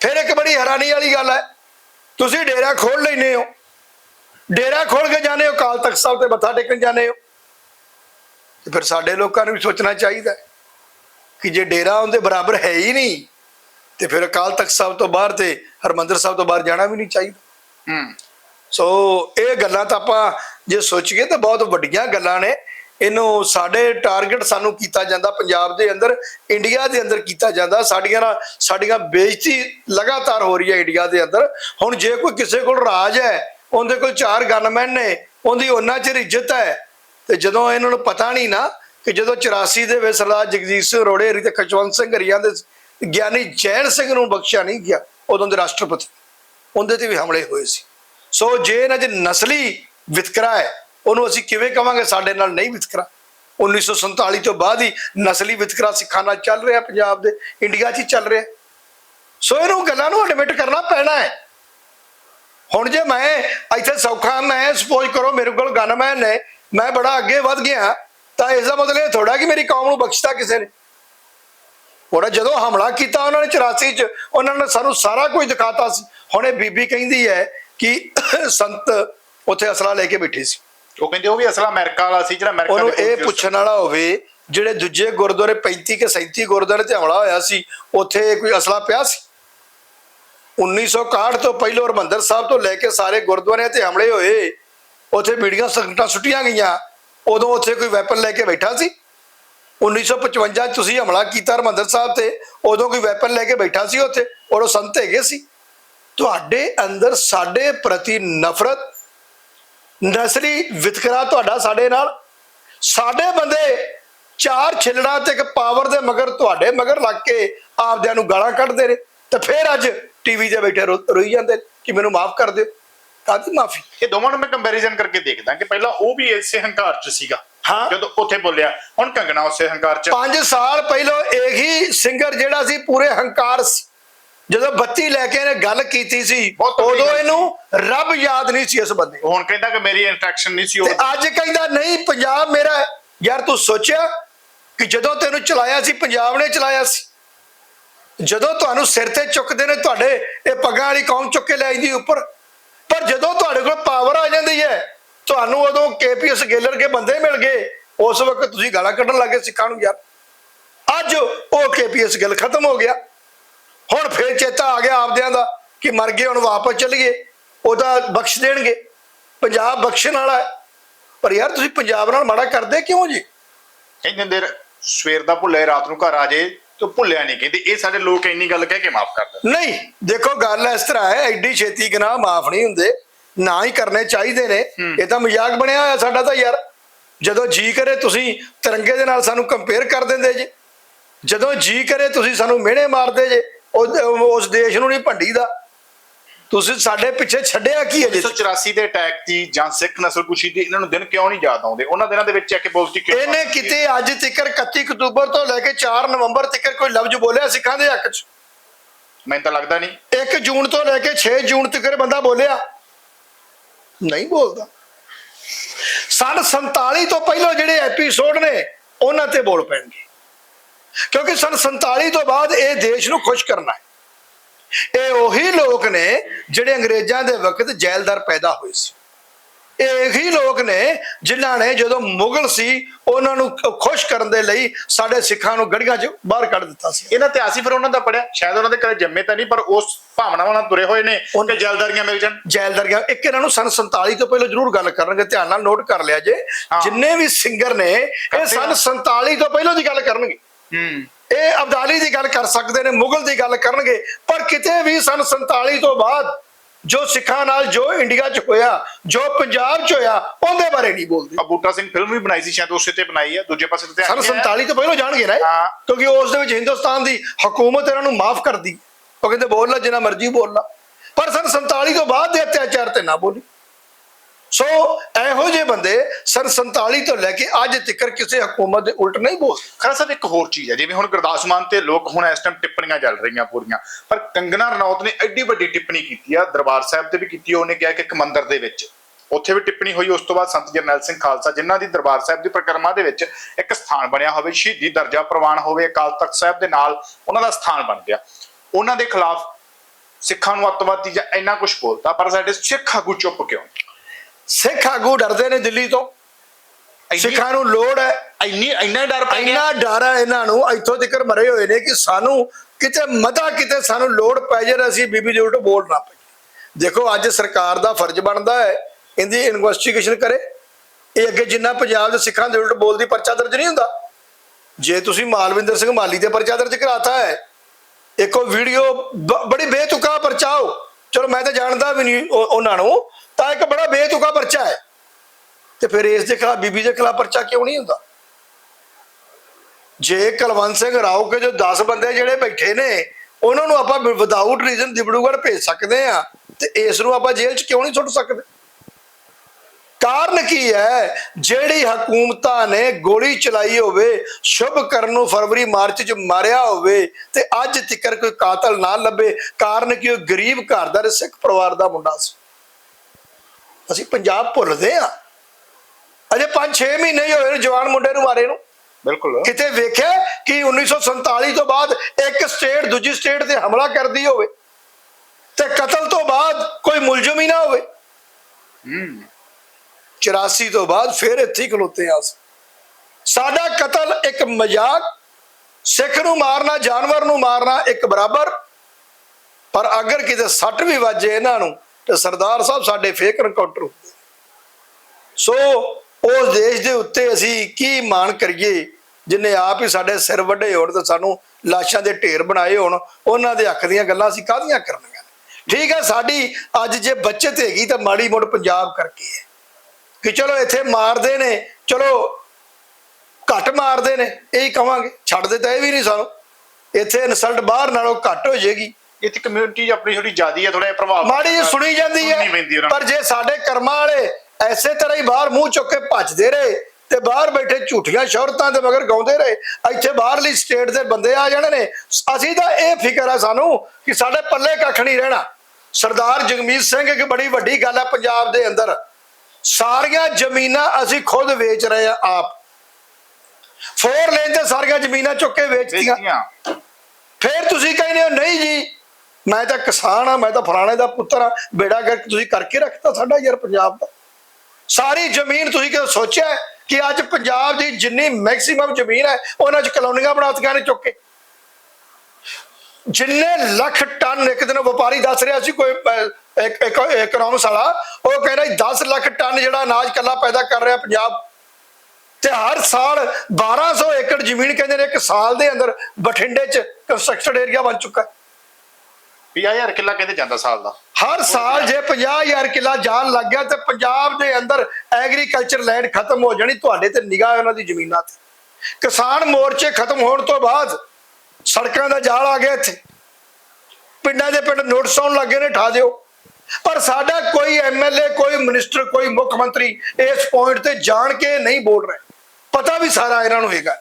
ਫਿਰ ਇੱਕ ਬੜੀ ਹੈਰਾਨੀ ਵਾਲੀ ਗੱਲ ਹੈ ਤੁਸੀਂ ਡੇਰਾ ਖੋਲ ਲੈਨੇ ਹੋ। ਡੇਰਾ ਖੋਲ ਕੇ ਜਾਣੇ ਹੋ ਕਾਲ ਤਖਤ ਸਾਹਿਬ ਤੇ ਮੱਥਾ ਟੇਕਣ ਜਾਣੇ ਹੋ। ਤੇ ਫਿਰ ਸਾਡੇ ਲੋਕਾਂ ਨੂੰ ਵੀ ਸੋਚਣਾ ਚਾਹੀਦਾ ਕਿ ਜੇ ਡੇਰਾ ਉਹਦੇ ਬਰਾਬਰ ਹੈ ਹੀ ਨਹੀਂ ਤੇ ਫਿਰ ਅਕਾਲ ਤਖਤ ਸਾਹਿਬ ਤੋਂ ਬਾਹਰ ਤੇ ਹਰਮੰਦਰ ਸਾਹਿਬ ਤੋਂ ਬਾਹਰ ਜਾਣਾ ਵੀ ਨਹੀਂ ਚਾਹੀਦਾ। ਹੂੰ। ਸੋ ਇਹ ਗੱਲਾਂ ਤਾਂ ਆਪਾਂ ਜੇ ਸੋਚੀਏ ਤਾਂ ਬਹੁਤ ਵੱਡੀਆਂ ਗੱਲਾਂ ਨੇ। ਇਹਨੂੰ ਸਾਡੇ ਟਾਰਗੇਟ ਸਾਨੂੰ ਕੀਤਾ ਜਾਂਦਾ, ਪੰਜਾਬ ਦੇ ਅੰਦਰ ਇੰਡੀਆ ਦੇ ਅੰਦਰ ਕੀਤਾ ਜਾਂਦਾ। ਸਾਡੀਆਂ ਸਾਡੀਆਂ ਬੇਇੱਜ਼ਤੀ ਲਗਾਤਾਰ ਹੋ ਰਹੀ ਹੈ ਇੰਡੀਆ ਦੇ ਅੰਦਰ। ਹੁਣ ਜੇ ਕੋਈ ਕਿਸੇ ਕੋਲ ਰਾਜ ਹੈ, ਉਹਦੇ ਕੋਲ ਚਾਰ ਗਨਮੈਨ ਨੇ, ਉਹਦੀ ਉਹਨਾਂ ਚਿਰ ਇੱਜ਼ਤ ਹੈ। ਤੇ ਜਦੋਂ ਇਹਨਾਂ ਨੂੰ ਪਤਾ ਨਹੀਂ ਨਾ, ਕਿ ਜਦੋਂ 84 ਦੇ ਵਿੱਚ ਸਰਦਾਰ ਜਗਜੀਤ ਸਿੰਘ ਰੋੜੇ ਹਰੀ ਤੇ ਖਚਵੰਤ ਸਿੰਘ ਹਰੀਆਂ ਦੇ ਗਿਆਨੀ ਜੈਨ ਸਿੰਘ ਨੂੰ ਬਖਸ਼ਿਆ ਨਹੀਂ ਗਿਆ, ਉਦੋਂ ਦੇ ਰਾਸ਼ਟਰਪਤੀ, ਉਹਦੇ ਤੇ ਵੀ ਹਮਲੇ ਹੋਏ ਸੀ। ਸੋ ਜੇ ਇਹਨਾਂ 'ਚ ਨਸਲੀ ਵਿਤਕਰਾ ਹੈ ਉਹਨੂੰ ਅਸੀਂ ਕਿਵੇਂ ਕਵਾਂਗੇ? ਸਾਡੇ ਨਾਲ ਨਹੀਂ ਵਿਤਕਰਾ। 1947 ਤੋਂ ਬਾਅਦ ਹੀ ਨਸਲੀ ਵਿਤਕਰਾ ਸਿੱਖਾਂ ਨਾਲ ਚੱਲ ਰਿਹਾ ਪੰਜਾਬ ਦੇ, ਇੰਡੀਆ 'ਚ ਹੀ ਚੱਲ ਰਿਹਾ। ਸੋ ਇਹਨੂੰ ਗੱਲਾਂ ਨੂੰ ਐਡਮਿਟ ਕਰਨਾ ਪੈਣਾ ਹੈ। ਹੁਣ ਜੇ ਮੈਂ ਇੱਥੇ ਸੌਖਾ, ਮੈਂ ਸਪੋਜ਼ ਕਰੋ ਮੇਰੇ ਕੋਲ ਗਨਮੈਨ ਨੇ ਮੈਂ ਬੜਾ ਅੱਗੇ ਵੱਧ ਗਿਆ, ਤਾਂ ਇਸ ਦਾ ਮਤਲਬ ਇਹ ਥੋੜਾ ਕਿ ਮੇਰੀ ਕੌਮ ਨੂੰ ਬਖਸ਼ਤਾ ਕਿਸੇ ਨੇ। ਉਹਨਾਂ ਜਦੋਂ ਹਮਲਾ ਕੀਤਾ ਉਹਨਾਂ ਨੇ 84 ਚ, ਉਹਨਾਂ ਨੇ ਸਾਨੂੰ ਸਾਰਾ ਕੁਝ ਦਿਖਾਤਾ ਸੀ। ਹੁਣ ਇਹ ਬੀਬੀ ਕਹਿੰਦੀ ਹੈ ਕਿ ਸੰਤ ਉੱਥੇ ਅਸਲਾ ਲੈ ਕੇ ਬੈਠੇ ਸੀ। ਉਹ ਕਹਿੰਦੇ ਉਹ ਵੀ ਅਸਲਾ ਅਮਰੀਕਾ ਵਾਲਾ ਸੀ ਜਿਹੜਾ ਅਮਰੀਕਾ ਉਹਨੂੰ ਇਹ ਪੁੱਛਣ ਵਾਲਾ ਹੋਵੇ ਜਿਹੜੇ ਦੂਜੇ ਗੁਰਦੁਆਰੇ 35 ਕੇ 37 ਗੁਰਦੁਆਰੇ ਤੇ ਹਮਲਾ ਹੋਇਆ ਸੀ ਉੱਥੇ ਕੋਈ ਅਸਲਾ ਪਿਆ ਸੀ? 1961 ਤੋਂ ਪਹਿਲਾਂ ਹਰਮੰਦਰ ਸਾਹਿਬ ਤੋਂ ਲੈ ਕੇ ਸਾਰੇ ਗੁਰਦੁਆਰਿਆਂ ਤੇ ਹਮਲੇ ਹੋਏ ਉੱਥੇ ਮੀਡੀਆ ਸੰਕਟਾਂ ਸੁੱਟੀਆਂ ਗਈਆਂ ਉਦੋਂ ਉੱਥੇ ਕੋਈ ਵੈਪਨ ਲੈ ਕੇ ਬੈਠਾ ਸੀ? 1955 ਚ ਤੁਸੀਂ ਹਮਲਾ ਕੀਤਾ ਹਰਮੰਦਰ ਸਾਹਿਬ ਤੇ ਉਦੋਂ ਕੋਈ ਵੈਪਨ ਲੈ ਕੇ ਬੈਠਾ ਸੀ ਉੱਥੇ ਔਰ ਉਹ ਸੰਤ ਹੈਗੇ ਸੀ? ਤੁਹਾਡੇ ਅੰਦਰ ਸਾਡੇ ਪ੍ਰਤੀ ਨਫ਼ਰਤ ਨਸਲੀ ਵਿਤਕਰਾ ਤੁਹਾਡਾ ਸਾਡੇ ਨਾਲ। ਸਾਡੇ ਬੰਦੇ ਚਾਰ ਛਿਲੜਾ ਤੇ ਇੱਕ ਪਾਵਰ ਦੇ ਮਗਰ ਤੁਹਾਡੇ ਮਗਰ ਲੱਗ ਕੇ ਆਪਦਿਆਂ ਨੂੰ ਗਾਲਾਂ ਕੱਢਦੇ ਨੇ ਤੇ ਫਿਰ ਅੱਜ ਟੀਵੀ ਤੇ ਬੈਠੇ ਰੋਈ ਜਾਂਦੇ ਕਿ ਮੈਨੂੰ ਮਾਫ ਕਰ ਦਿਓ। ਕਾਦੀ ਮਾਫੀ? ਇਹ ਦੋਵਾਂ ਨੂੰ ਮੈਂ ਕੰਪੈਰੀਜ਼ਨ ਕਰਕੇ ਦੇਖਦਾ ਕਿ ਪਹਿਲਾਂ ਉਹ ਵੀ ਇਸੇ ਹੰਕਾਰ 'ਚ ਸੀਗਾ ਹਾਂ। ਜਦੋਂ ਉੱਥੇ ਬੋਲਿਆ ਹੁਣ ਕੰਗਣਾ ਉਸੇ ਹੰਕਾਰ 'ਚ। 5 ਸਾਲ ਪਹਿਲਾਂ ਇਹੀ ਸਿੰਗਰ ਜਿਹੜਾ ਸੀ ਪੂਰੇ ਹੰਕਾਰ ਸੀ ਜਦੋਂ ਬੱਤੀ ਲੈ ਕੇ ਇਹਨੇ ਗੱਲ ਕੀਤੀ ਸੀ ਬਹੁਤ ਤਕੜੀ ਉਦੋਂ ਗੱਲ ਸੀ। ਇਹਨੂੰ ਰੱਬ ਯਾਦ ਨਹੀਂ ਸੀ ਇਸ ਬੰਦੇ ਨੂੰ। ਹੁਣ ਕਹਿੰਦਾ ਕਿ ਮੇਰੀ ਇੰਟਰੈਕਸ਼ਨ ਨਹੀਂ ਸੀ ਉਹ ਤੇ ਅੱਜ ਕਹਿੰਦਾ ਨਹੀਂ ਪੰਜਾਬ ਮੇਰਾ ਹੈ। ਯਾਰ ਤੂੰ ਸੋਚਿਆ ਕਿ ਜਦੋਂ ਤੈਨੂੰ ਚਲਾਇਆ ਸੀ ਪੰਜਾਬ ਨੇ ਚਲਾਇਆ ਸੀ ਜਦੋਂ ਤੁਹਾਨੂੰ ਸਿਰ ਤੇ ਚੁੱਕਦੇ ਨੇ ਤੁਹਾਡੇ ਇਹ ਪੱਗਾਂ ਵਾਲੀ ਕੌਮ ਚੁੱਕ ਕੇ ਲੈ ਆਈਦੀ ਉੱਪਰ ਪਰ ਜਦੋਂ ਤੁਹਾਡੇ ਕੋਲ ਪਾਵਰ ਆ ਜਾਂਦੀ ਹੈ ਤੁਹਾਨੂੰ ਉਦੋਂ ਕੇਪੀਐਸ ਗੇਲਰ ਕੇ ਬੰਦੇ ਮਿਲ ਗਏ ਉਸ ਵਕਤ ਤੁਸੀਂ ਗਾਲਾਂ ਕੱਢਣ ਲੱਗੇ ਸਿੱਖਾਂ ਨੂੰ ਯਾਰ ਅੱਜ ਉਹ ਕੇਪੀਐਸ ਗਿੱਲ ਖਤਮ ਹੋ ਗਿਆ ਹੁਣ ਫੇਰ ਚੇਤਾ ਆ ਗਿਆ ਆਪਦਿਆਂ ਦਾ ਕਿ ਮਰ ਗਏ ਹੁਣ ਵਾਪਸ ਚਲੀਏ ਉਹਦਾ ਬਖਸ਼ ਦੇਣਗੇ। ਪੰਜਾਬ ਬਖਸ਼ਣ ਵਾਲਾ ਹੈ। ਪਰ ਯਾਰ ਤੁਸੀਂ ਪੰਜਾਬ ਨਾਲ ਮਾੜਾ ਕਰਦੇ ਕਿਉਂ ਜੀ? ਇੰਨੇ ਦੇਰ ਸਵੇਰ ਦਾ ਭੁੱਲੇ ਰਾਤ ਨੂੰ ਘਰ ਆ ਜੇ ਤੂੰ ਭੁੱਲਿਆ ਨਹੀਂ ਕਹਿੰਦੇ ਇਹ ਸਾਡੇ ਲੋਕ ਇੰਨੀ ਗੱਲ ਕਹਿ ਕੇ ਮਾਫ ਕਰ ਦਿੰਦੇ। ਨਹੀਂ ਦੇਖੋ ਗੱਲ ਇਸ ਤਰ੍ਹਾਂ ਹੈ ਐਡੀ ਛੇਤੀ ਗੁਨਾਹ ਮਾਫ ਨਹੀਂ ਹੁੰਦੇ ਨਾ ਹੀ ਕਰਨੇ ਚਾਹੀਦੇ ਨੇ। ਇਹ ਤਾਂ ਮਜ਼ਾਕ ਬਣਿਆ ਹੋਇਆ ਸਾਡਾ ਤਾਂ ਯਾਰ। ਜਦੋਂ ਜੀ ਕਰੇ ਤੁਸੀਂ ਤਿਰੰਗੇ ਦੇ ਨਾਲ ਸਾਨੂੰ ਕੰਪੇਅਰ ਕਰ ਦਿੰਦੇ ਜੇ। ਜਦੋਂ ਜੀ ਕਰੇ ਤੁਸੀਂ ਸਾਨੂੰ ਮਿਹਣੇ ਮਾਰਦੇ ਜੇ ਉਸ ਦੇਸ਼ ਨੂੰ ਨਹੀਂ ਭੰਡੀਦਾ। ਤੁਸੀਂ ਸਾਡੇ ਪਿੱਛੇ ਛੱਡਿਆ ਕੀ ਹੈ ਜੀ? 1984 ਦੇ ਅਟੈਕ ਦੀ ਜਾਂ ਸਿੱਖ ਨਸਲਕੁਸ਼ੀ ਦੀ ਇਹਨਾਂ ਨੂੰ ਦਿਨ ਕਿਉਂ ਨਹੀਂ ਯਾਦ ਆਉਂਦੇ? ਉਹਨਾਂ ਦਿਨਾਂ ਦੇ ਵਿੱਚ ਆ ਕੇ ਬੋਲਤੀ ਕਿਉਂ ਇਹਨੇ ਕਿਤੇ ਅੱਜ ਤੱਕਰ 31 ਅਕਤੂਬਰ ਤੋਂ ਲੈ ਕੇ 4 ਨਵੰਬਰ ਤੱਕ ਕੋਈ ਲਫ਼ਜ਼ ਬੋਲਿਆ ਸਿੱਖਾਂ ਦੇ ਹੱਕ 'ਚ? ਮੈਨੂੰ ਤਾਂ ਲੱਗਦਾ ਨਹੀਂ। 1 ਜੂਨ ਤੋਂ ਲੈ ਕੇ 6 ਜੂਨ ਤੱਕ ਬੰਦਾ ਬੋਲਿਆ। ਨਹੀਂ ਬੋਲਦਾ। ਸਨ 47 ਤੋਂ ਪਹਿਲਾਂ ਜਿਹੜੇ ਐਪੀਸੋਡ ਨੇ ਉਹਨਾਂ ਤੇ ਬੋਲ ਪੈਣਗੇ। ਕਿਉਂਕਿ ਸਨ 47 ਤੋਂ ਬਾਅਦ ਇਹ ਦੇਸ਼ ਨੂੰ ਖੁਸ਼ ਕਰਨਾ ਹੈ। ਇਹ ਉਹੀ ਲੋਕ ਨੇ ਜਿਹੜੇ ਅੰਗਰੇਜ਼ਾਂ ਦੇ ਵਕਤ ਜੈਲਦਾਰ ਪੈਦਾ ਹੋਏ ਸੀ। ਇਹ ਇਹੀ ਲੋਕ ਨੇ ਜਿਨ੍ਹਾਂ ਨੇ ਜਦੋਂ ਮੁਗਲ ਸੀ ਉਹਨਾਂ ਨੂੰ ਖੁਸ਼ ਕਰਨ ਦੇ ਲਈ ਸਾਡੇ ਸਿੱਖਾਂ ਨੂੰ ਗੜੀਆਂ 'ਚ ਬਾਹਰ ਕੱਢ ਦਿੱਤਾ ਸੀ। ਇਹਨਾਂ ਇਤਿਹਾਸ ਹੀ ਫਿਰ ਉਹਨਾਂ ਦਾ ਪੜਿਆ। ਸ਼ਾਇਦ ਉਹਨਾਂ ਦੇ ਘਰੇ ਜੰਮੇ ਤਾਂ ਨਹੀਂ ਪਰ ਉਸ ਭਾਵਨਾਵਾਂ ਨਾਲ ਤੁਰੇ ਹੋਏ ਨੇ ਕਿ ਜਲਦਾਰੀਆਂ ਮਿਲ ਜਾਣ। ਜੈਲਦਾਰ ਗਿਆ ਇੱਕ ਇਹਨਾਂ ਨੂੰ ਸਨ 47 ਤੋਂ ਪਹਿਲਾਂ ਜ਼ਰੂਰ ਗੱਲ ਕਰਨਗੇ ਧਿਆਨ ਨਾਲ ਨੋਟ ਕਰ ਲਿਆ ਜੇ। ਜਿੰਨੇ ਵੀ ਸਿੰਗਰ ਨੇ ਇਹ ਸਨ ਆ। 47 ਤੋਂ ਪਹਿਲਾਂ ਦੀ ਗੱਲ ਕਰਨਗੇ। ਇਹ ਅਬਦਾਲੀ ਦੀ ਗੱਲ ਕਰ ਸਕਦੇ ਨੇ ਮੁਗਲ ਦੀ ਗੱਲ ਕਰਨਗੇ ਪਰ ਕਿਤੇ ਵੀ ਸਨ 47 ਤੋਂ ਬਾਅਦ ਜੋ ਸਿੱਖਾਂ ਨਾਲ ਜੋ ਇੰਡੀਆ 'ਚ ਹੋਇਆ ਜੋ ਪੰਜਾਬ 'ਚ ਹੋਇਆ ਉਹਦੇ ਬਾਰੇ ਨਹੀਂ ਬੋਲਦੇ। ਆ ਬੂਟਾ ਸਿੰਘ ਫਿਲਮ ਵੀ ਬਣਾਈ ਸੀ ਸ਼ਾਇਦ ਉਸੇ ਤੇ ਬਣਾਈ ਹੈ ਦੂਜੇ ਪਾਸੇ ਤੇ ਸਨ 47 ਤੋਂ ਪਹਿਲਾਂ ਜਾਣਗੇ ਨਾ। ਕਿਉਂਕਿ ਉਸ ਦੇ ਵਿੱਚ ਹਿੰਦੁਸਤਾਨ ਦੀ ਹਕੂਮਤ ਇਹਨਾਂ ਨੂੰ ਮਾਫ ਕਰਦੀ। ਉਹ ਕਹਿੰਦੇ ਬੋਲ ਲੈ ਜਿੰਨਾ ਮਰਜ਼ੀ ਬੋਲ ਲਾ। ਪਰ ਸਨ 47 ਤੋਂ ਬਾਅਦ ਦੇ ਅਤਿਆਚਾਰ ਤੇ ਨਾ ਬੋਲੀ। ਸੋ ਇਹੋ ਜਿਹੇ ਬੰਦੇ ਸਨ 47 ਤੋਂ ਲੈ ਕੇ ਅੱਜ ਤੱਕ ਕਿਸੇ ਹਕੂਮਤ ਦੇ ਉਲਟ ਨਹੀਂ ਬੋਲਦੇ ਖਰਾ ਸਾਹਿਬ, ਇੱਕ ਹੋਰ ਚੀਜ਼ ਹੈ, ਜਿਵੇਂ ਹੁਣ ਗੁਰਦਾਸ ਮਾਨ ਤੇ ਲੋਕ ਹੁਣ ਇਸ ਟਾਈਮ ਟਿੱਪਣੀਆਂ ਚੱਲ ਰਹੀਆਂ ਪੂਰੀਆਂ, ਪਰ ਕੰਗਨਾ ਰਣੌਤ ਨੇ ਐਡੀ ਵੱਡੀ ਟਿੱਪਣੀ ਕੀਤੀ ਆ, ਦਰਬਾਰ ਸਾਹਿਬ ਤੇ ਵੀ ਕੀਤੀ, ਉਹਨੇ ਕਿਹਾ ਕਿ ਇੱਕ ਮੰਦਿਰ ਦੇ ਵਿੱਚ। ਉੱਥੇ ਵੀ ਟਿੱਪਣੀ ਹੋਈ, ਉਸ ਤੋਂ ਬਾਅਦ ਸੰਤ ਜਰਨੈਲ ਸਿੰਘ ਖਾਲਸਾ, ਜਿਨ੍ਹਾਂ ਦੀ ਦਰਬਾਰ ਸਾਹਿਬ ਦੀ ਪ੍ਰਕਰਮਾ ਦੇ ਵਿੱਚ ਇੱਕ ਸਥਾਨ ਬਣਿਆ ਹੋਵੇ, ਸ਼ਹੀਦੀ ਦਰਜਾ ਪ੍ਰਵਾਨ ਹੋਵੇ, ਅਕਾਲ ਤਖਤ ਸਾਹਿਬ ਦੇ ਨਾਲ ਉਹਨਾਂ ਦਾ ਸਥਾਨ ਬਣ ਗਿਆ। ਉਹਨਾਂ ਦੇ ਖਿਲਾਫ ਸਿੱਖਾਂ ਨੂੰ ਅੱਤਵਾਦੀ ਜਾਂ ਇੰਨਾ ਕੁਝ ਬੋਲਦਾ ਪਰ ਸਾਡੇ ਸਿੱਖ ਆਗੂ ਚੁੱਪ ਕਿਉਂ? ਸਿੱਖ ਆਗੂ ਡਰਦੇ ਨੇ ਦਿੱਲੀ ਤੋਂ। ਸਿੱਖਾਂ ਨੂੰ ਲੋੜ ਹੈ। ਇੰਨੀ ਇੰਨਾ ਡਰ ਪੈ ਗਿਆ। ਇੰਨਾ ਡਰ ਹੈ ਇਹਨਾਂ ਨੂੰ ਇੱਥੋਂ ਤੱਕ ਮਰੇ ਹੋਏ ਨੇ ਕਿ ਸਾਨੂੰ ਕਿਤੇ ਮਤਾ ਕਿਤੇ ਸਾਨੂੰ ਲੋੜ ਪੈ ਜੇ ਅਸੀਂ ਬੀਬੀ ਦੇ ਉਲਟ ਬੋਲ ਨਾ ਪਈ ਦੇਖੋ ਅੱਜ ਸਰਕਾਰ ਦਾ ਫਰਜ਼ ਬਣਦਾ ਹੈ ਇਹਦੀ ਇਨਵੈਸਟੀਗੇਸ਼ਨ ਕਰੇ। ਇਹ ਅੱਗੇ ਜਿੰਨਾ ਪੰਜਾਬ ਦੇ ਸਿੱਖਾਂ ਦੇ ਉਲਟ ਬੋਲਦੀ ਪਰਚਾ ਦਰਜ ਨਹੀਂ ਹੁੰਦਾ। ਜੇ ਤੁਸੀਂ ਮਾਲਵਿੰਦਰ ਸਿੰਘ ਮਾਲੀ ਤੇ ਪਰਚਾ ਦਰਜ ਕਰਾਤਾ ਹੈ ਇੱਕੋ ਵੀਡੀਓ ਬੜੀ ਬੇਤੁਕਾ ਪਰਚਾ ਹੋ ਚਲੋ ਮੈਂ ਤਾਂ ਜਾਣਦਾ ਵੀ ਨਹੀਂ ਉਹ- ਉਹਨਾਂ ਨੂੰ ਤਾਂ ਇੱਕ ਬੜਾ ਬੇਤੁਕਾ ਪਰਚਾ ਹੈ। ਤੇ ਫਿਰ ਇਸ ਦੇ ਖਿਲਾਫ, ਬੀਬੀ ਦੇ ਖਿਲਾਫ ਪਰਚਾ ਕਿਉਂ ਨਹੀਂ ਹੁੰਦਾ? ਜੇ ਕੁਲਵੰਤ ਸਿੰਘ ਰਾਓ ਕੇ ਜੋ 10 ਬੰਦੇ ਜਿਹੜੇ ਬੈਠੇ ਨੇ, ਉਹਨਾਂ ਨੂੰ ਆਪਾਂ ਵਿਦਆਊਟ ਰੀਜ਼ਨ ਦਿਬੜੂਗੜ ਭੇਜ ਸਕਦੇ ਆ ਤੇ ਇਸ ਨੂੰ ਆਪਾਂ ਜੇਲ੍ਹ 'ਚ ਕਿਉਂ ਨਹੀਂ ਸੁੱਟ ਸਕਦੇ? ਕਾਰਨ ਕੀ ਹੈ? ਜਿਹੜੀ ਹਕੂਮਤਾਂ ਨੇ ਗੋਲੀ ਚਲਾਈ ਹੋਵੇ, ਸ਼ੁਭ ਕਰਨ ਨੂੰ ਫਰਵਰੀ, ਮਾਰਚ 'ਚ ਮਾਰਿਆ ਹੋਵੇ ਤੇ ਅੱਜ ਤੱਕ ਕੋਈ ਕਾਤਲ ਨਾ ਲੱਭੇ, ਕਾਰਨ ਕਿ ਉਹ ਗਰੀਬ ਘਰ ਦਾ ਸਿੱਖ ਪਰਿਵਾਰ ਦਾ ਮੁੰਡਾ ਸੀ। ਅਸੀਂ ਪੰਜਾਬ ਭੁੱਲਦੇ ਆ ਅਜੇ 5-6 ਮਹੀਨੇ ਹੀ ਹੋਏ ਜਵਾਨ ਮੁੰਡੇ ਨੂੰ ਮਾਰੇ ਨੂੰ। ਬਿਲਕੁਲ। ਕਿਤੇ ਵੇਖਿਆ ਕਿ 1947 ਤੋਂ ਬਾਅਦ ਇੱਕ ਸਟੇਟ ਦੂਜੀ ਸਟੇਟ ਤੇ ਹਮਲਾ ਕਰਦੀ ਹੋਵੇ ਤੇ ਕਤਲ ਤੋਂ ਬਾਅਦ ਕੋਈ ਮੁਲਜ਼ਮ ਹੀ ਨਾ ਹੋਵੇ। ਹੂੰ। 84 ਤੋਂ ਬਾਅਦ ਫਿਰ ਇੱਥੇ ਖਲੋਤੇ ਆ। ਸਾਡਾ ਕਤਲ ਇੱਕ ਮਜ਼ਾਕ ਸਿੱਖ ਨੂੰ ਮਾਰਨਾ ਜਾਨਵਰ ਨੂੰ ਮਾਰਨਾ ਇੱਕ ਬਰਾਬਰ। ਪਰ ਅਗਰ ਕਿਤੇ ਸੱਟ ਵੀ ਵੱਜੇ ਇਹਨਾਂ ਨੂੰ ਤੇ ਸਰਦਾਰ ਸਾਹਿਬ ਸਾਡੇ ਫੇਕ ਐਨਕਾਊਂਟਰ ਹੁੰਦੇ ਸੋ ਉਸ ਦੇਸ਼ ਦੇ ਉੱਤੇ ਅਸੀਂ ਕੀ ਮਾਣ ਕਰੀਏ, ਜਿਨੇ ਆਪ ਹੀ ਸਾਡੇ ਸਿਰ ਵੱਡੇ ਹੋਣ ਤੇ ਸਾਨੂੰ ਲਾਸ਼ਾਂ ਦੇ ਢੇਰ ਬਣਾਏ ਹੋਣ, ਉਹਨਾਂ ਦੇ ਹੱਕ ਦੀਆਂ ਗੱਲਾਂ ਅਸੀਂ ਕਾਹਦੀਆਂ ਕਰਨੀਆਂ? ਠੀਕ ਹੈ, ਸਾਡੀ ਅੱਜ ਜੇ ਬੱਚਤ ਹੈਗੀ ਤਾਂ ਮਾੜੀ ਮੋੜ ਪੰਜਾਬ ਕਰਕੇ ਹੈ। ਕਿ ਚਲੋ ਇੱਥੇ ਮਾਰਦੇ ਨੇ, ਚਲੋ ਘੱਟ ਮਾਰਦੇ ਨੇ, ਇਹੀ ਕਵਾਂਗੇ ਛੱਡਦੇ ਤਾਂ ਇਹ ਵੀ ਨਹੀਂ ਸਾਨੂੰ। ਇੱਥੇ ਇਨਸਲਟ ਬਾਹਰ ਨਾਲੋਂ ਘੱਟ ਹੋ ਜਾਏਗੀ। ਇੱਥੇ ਕਮਿਊਨਿਟੀ ਆਪਣੀ ਥੋੜੀ ਜ਼ਿਆਦੀ ਹੈ ਥੋੜਾ ਪ੍ਰਭਾਵ ਮਾੜੀ ਜਿਹੀ ਸੁਣੀ ਜਾਂਦੀ ਹੈ। ਪਰ ਜੇ ਸਾਡੇ ਕਰਮਾਂ ਵਾਲੇ ਐਸੇ ਤਰ੍ਹਾਂ ਹੀ ਬਾਹਰ ਮੂੰਹ ਚੁੱਕ ਕੇ ਭੱਜਦੇ ਰਹੇ ਤੇ ਬਾਹਰ ਬੈਠੇ ਝੂਠੀਆਂ ਸ਼ੌਹਰਤਾਂ ਦੇ ਮਗਰ ਗਾਉਂਦੇ ਰਹੇ ਇੱਥੇ ਬਾਹਰਲੀ ਸਟੇਟ ਦੇ ਬੰਦੇ ਆ ਜਾਣੇ ਨੇ ਅਸੀਂ ਤਾਂ ਇਹ ਫਿਕਰ ਆ ਸਾਨੂੰ ਕਿ ਸਾਡੇ ਪੱਲੇ ਕੱਖ ਨਹੀਂ ਰਹਿਣਾ। ਸਰਦਾਰ ਜਗਮੀਤ ਸਿੰਘ ਇੱਕ ਬੜੀ ਵੱਡੀ ਗੱਲ ਹੈ ਪੰਜਾਬ ਦੇ ਅੰਦਰ। ਸਾਰੀਆਂ ਜ਼ਮੀਨਾਂ ਅਸੀਂ ਖੁਦ ਵੇਚ ਰਹੇ ਆ ਆਪ। ਫੋਰ ਤੇ ਸਾਰੀਆਂ ਜ਼ਮੀਨਾਂ ਚੁੱਕ ਕੇ ਵੇਚਤੀਆਂ। ਫਿਰ ਤੁਸੀਂ ਕਹਿੰਦੇ ਹੋ ਨਹੀਂ ਜੀ ਮੈਂ ਤਾਂ ਕਿਸਾਨ ਆ ਮੈਂ ਤਾਂ ਫਲਾਣੇ ਦਾ ਪੁੱਤਰ ਆ। ਬੇੜਾ ਕਰ ਤੁਸੀਂ ਕਰਕੇ ਰੱਖਤਾ ਸਾਡਾ ਯਾਰ ਪੰਜਾਬ ਦਾ। ਸਾਰੀ ਜ਼ਮੀਨ ਤੁਸੀਂ ਕਿਉਂ ਸੋਚਿਆ ਕਿ ਅੱਜ ਪੰਜਾਬ ਦੀ ਜਿੰਨੀ ਮੈਕਸਿਮਮ ਜ਼ਮੀਨ ਹੈ ਉਹਨਾਂ 'ਚ ਕਲੋਨੀਆਂ ਬਣਾਤੀਆਂ ਨੇ ਚੁੱਕ ਕੇ। ਜਿੰਨੇ ਲੱਖ ਟਨ ਇੱਕ ਦਿਨ ਵਪਾਰੀ ਦੱਸ ਰਿਹਾ ਸੀ ਕੋਈ ਅਹ, ਇਕਨੋਮਿਕਸ ਵਾਲਾ ਉਹ ਕਹਿੰਦਾ ਰਿਹਾ 10 ਲੱਖ ਟਨ ਜਿਹੜਾ ਅਨਾਜ ਕੱਲਾ ਪੈਦਾ ਕਰ ਰਿਹਾ ਪੰਜਾਬ। ਤੇ ਹਰ ਸਾਲ 1200 ਏਕੜ ਜ਼ਮੀਨ ਕਹਿੰਦੇ ਨੇ ਇੱਕ ਸਾਲ ਦੇ ਅੰਦਰ ਬਠਿੰਡੇ 'ਚ ਕੰਸਟਰਕਟਡ ਏਰੀਆ ਬਣ ਚੁੱਕਾ। ਹੈ 50000 ਕਿੱਲਾ ਕਹਿੰਦੇ ਜਾਂਦਾ ਸਾਲ ਦਾ। ਹਰ ਸਾਲ ਜੇ 50000 ਕਿੱਲਾ ਜਾਣ ਲੱਗ ਗਿਆ ਤੇ ਪੰਜਾਬ ਦੇ ਅੰਦਰ ਐਗਰੀਕਲਚਰ ਲੈਂਡ ਖਤਮ ਹੋ ਜਾਣੀ, ਤੁਹਾਡੇ ਤੇ ਨਿਗਾਹ ਉਹਨਾਂ ਦੀ ਜ਼ਮੀਨਾਂ ਤੇ। ਕਿਸਾਨ ਮੋਰਚੇ ਖਤਮ ਹੋਣ ਤੋਂ ਬਾਅਦ ਸੜਕਾਂ ਦਾ ਜਾਲ ਆ ਗਿਆ ਇੱਥੇ। ਪਿੰਡਾਂ ਦੇ ਪਿੰਡ ਨੋਟਿਸ ਆਉਣ ਲੱਗੇ ਨੇ, ਠਾ ਦਿਓ। ਪਰ ਸਾਡਾ ਕੋਈ ਐਮਐਲਏ ਕੋਈ ਮਿਨਿਸਟਰ, ਕੋਈ ਮੁੱਖ ਮੰਤਰੀ ਇਸ ਪੁਆਇੰਟ ਤੇ ਜਾਣ ਕੇ ਨਹੀਂ ਬੋਲ ਰਿਹਾ। ਪਤਾ ਵੀ ਸਾਰਾ ਇਹਨਾਂ ਨੂੰ ਹੈਗਾ।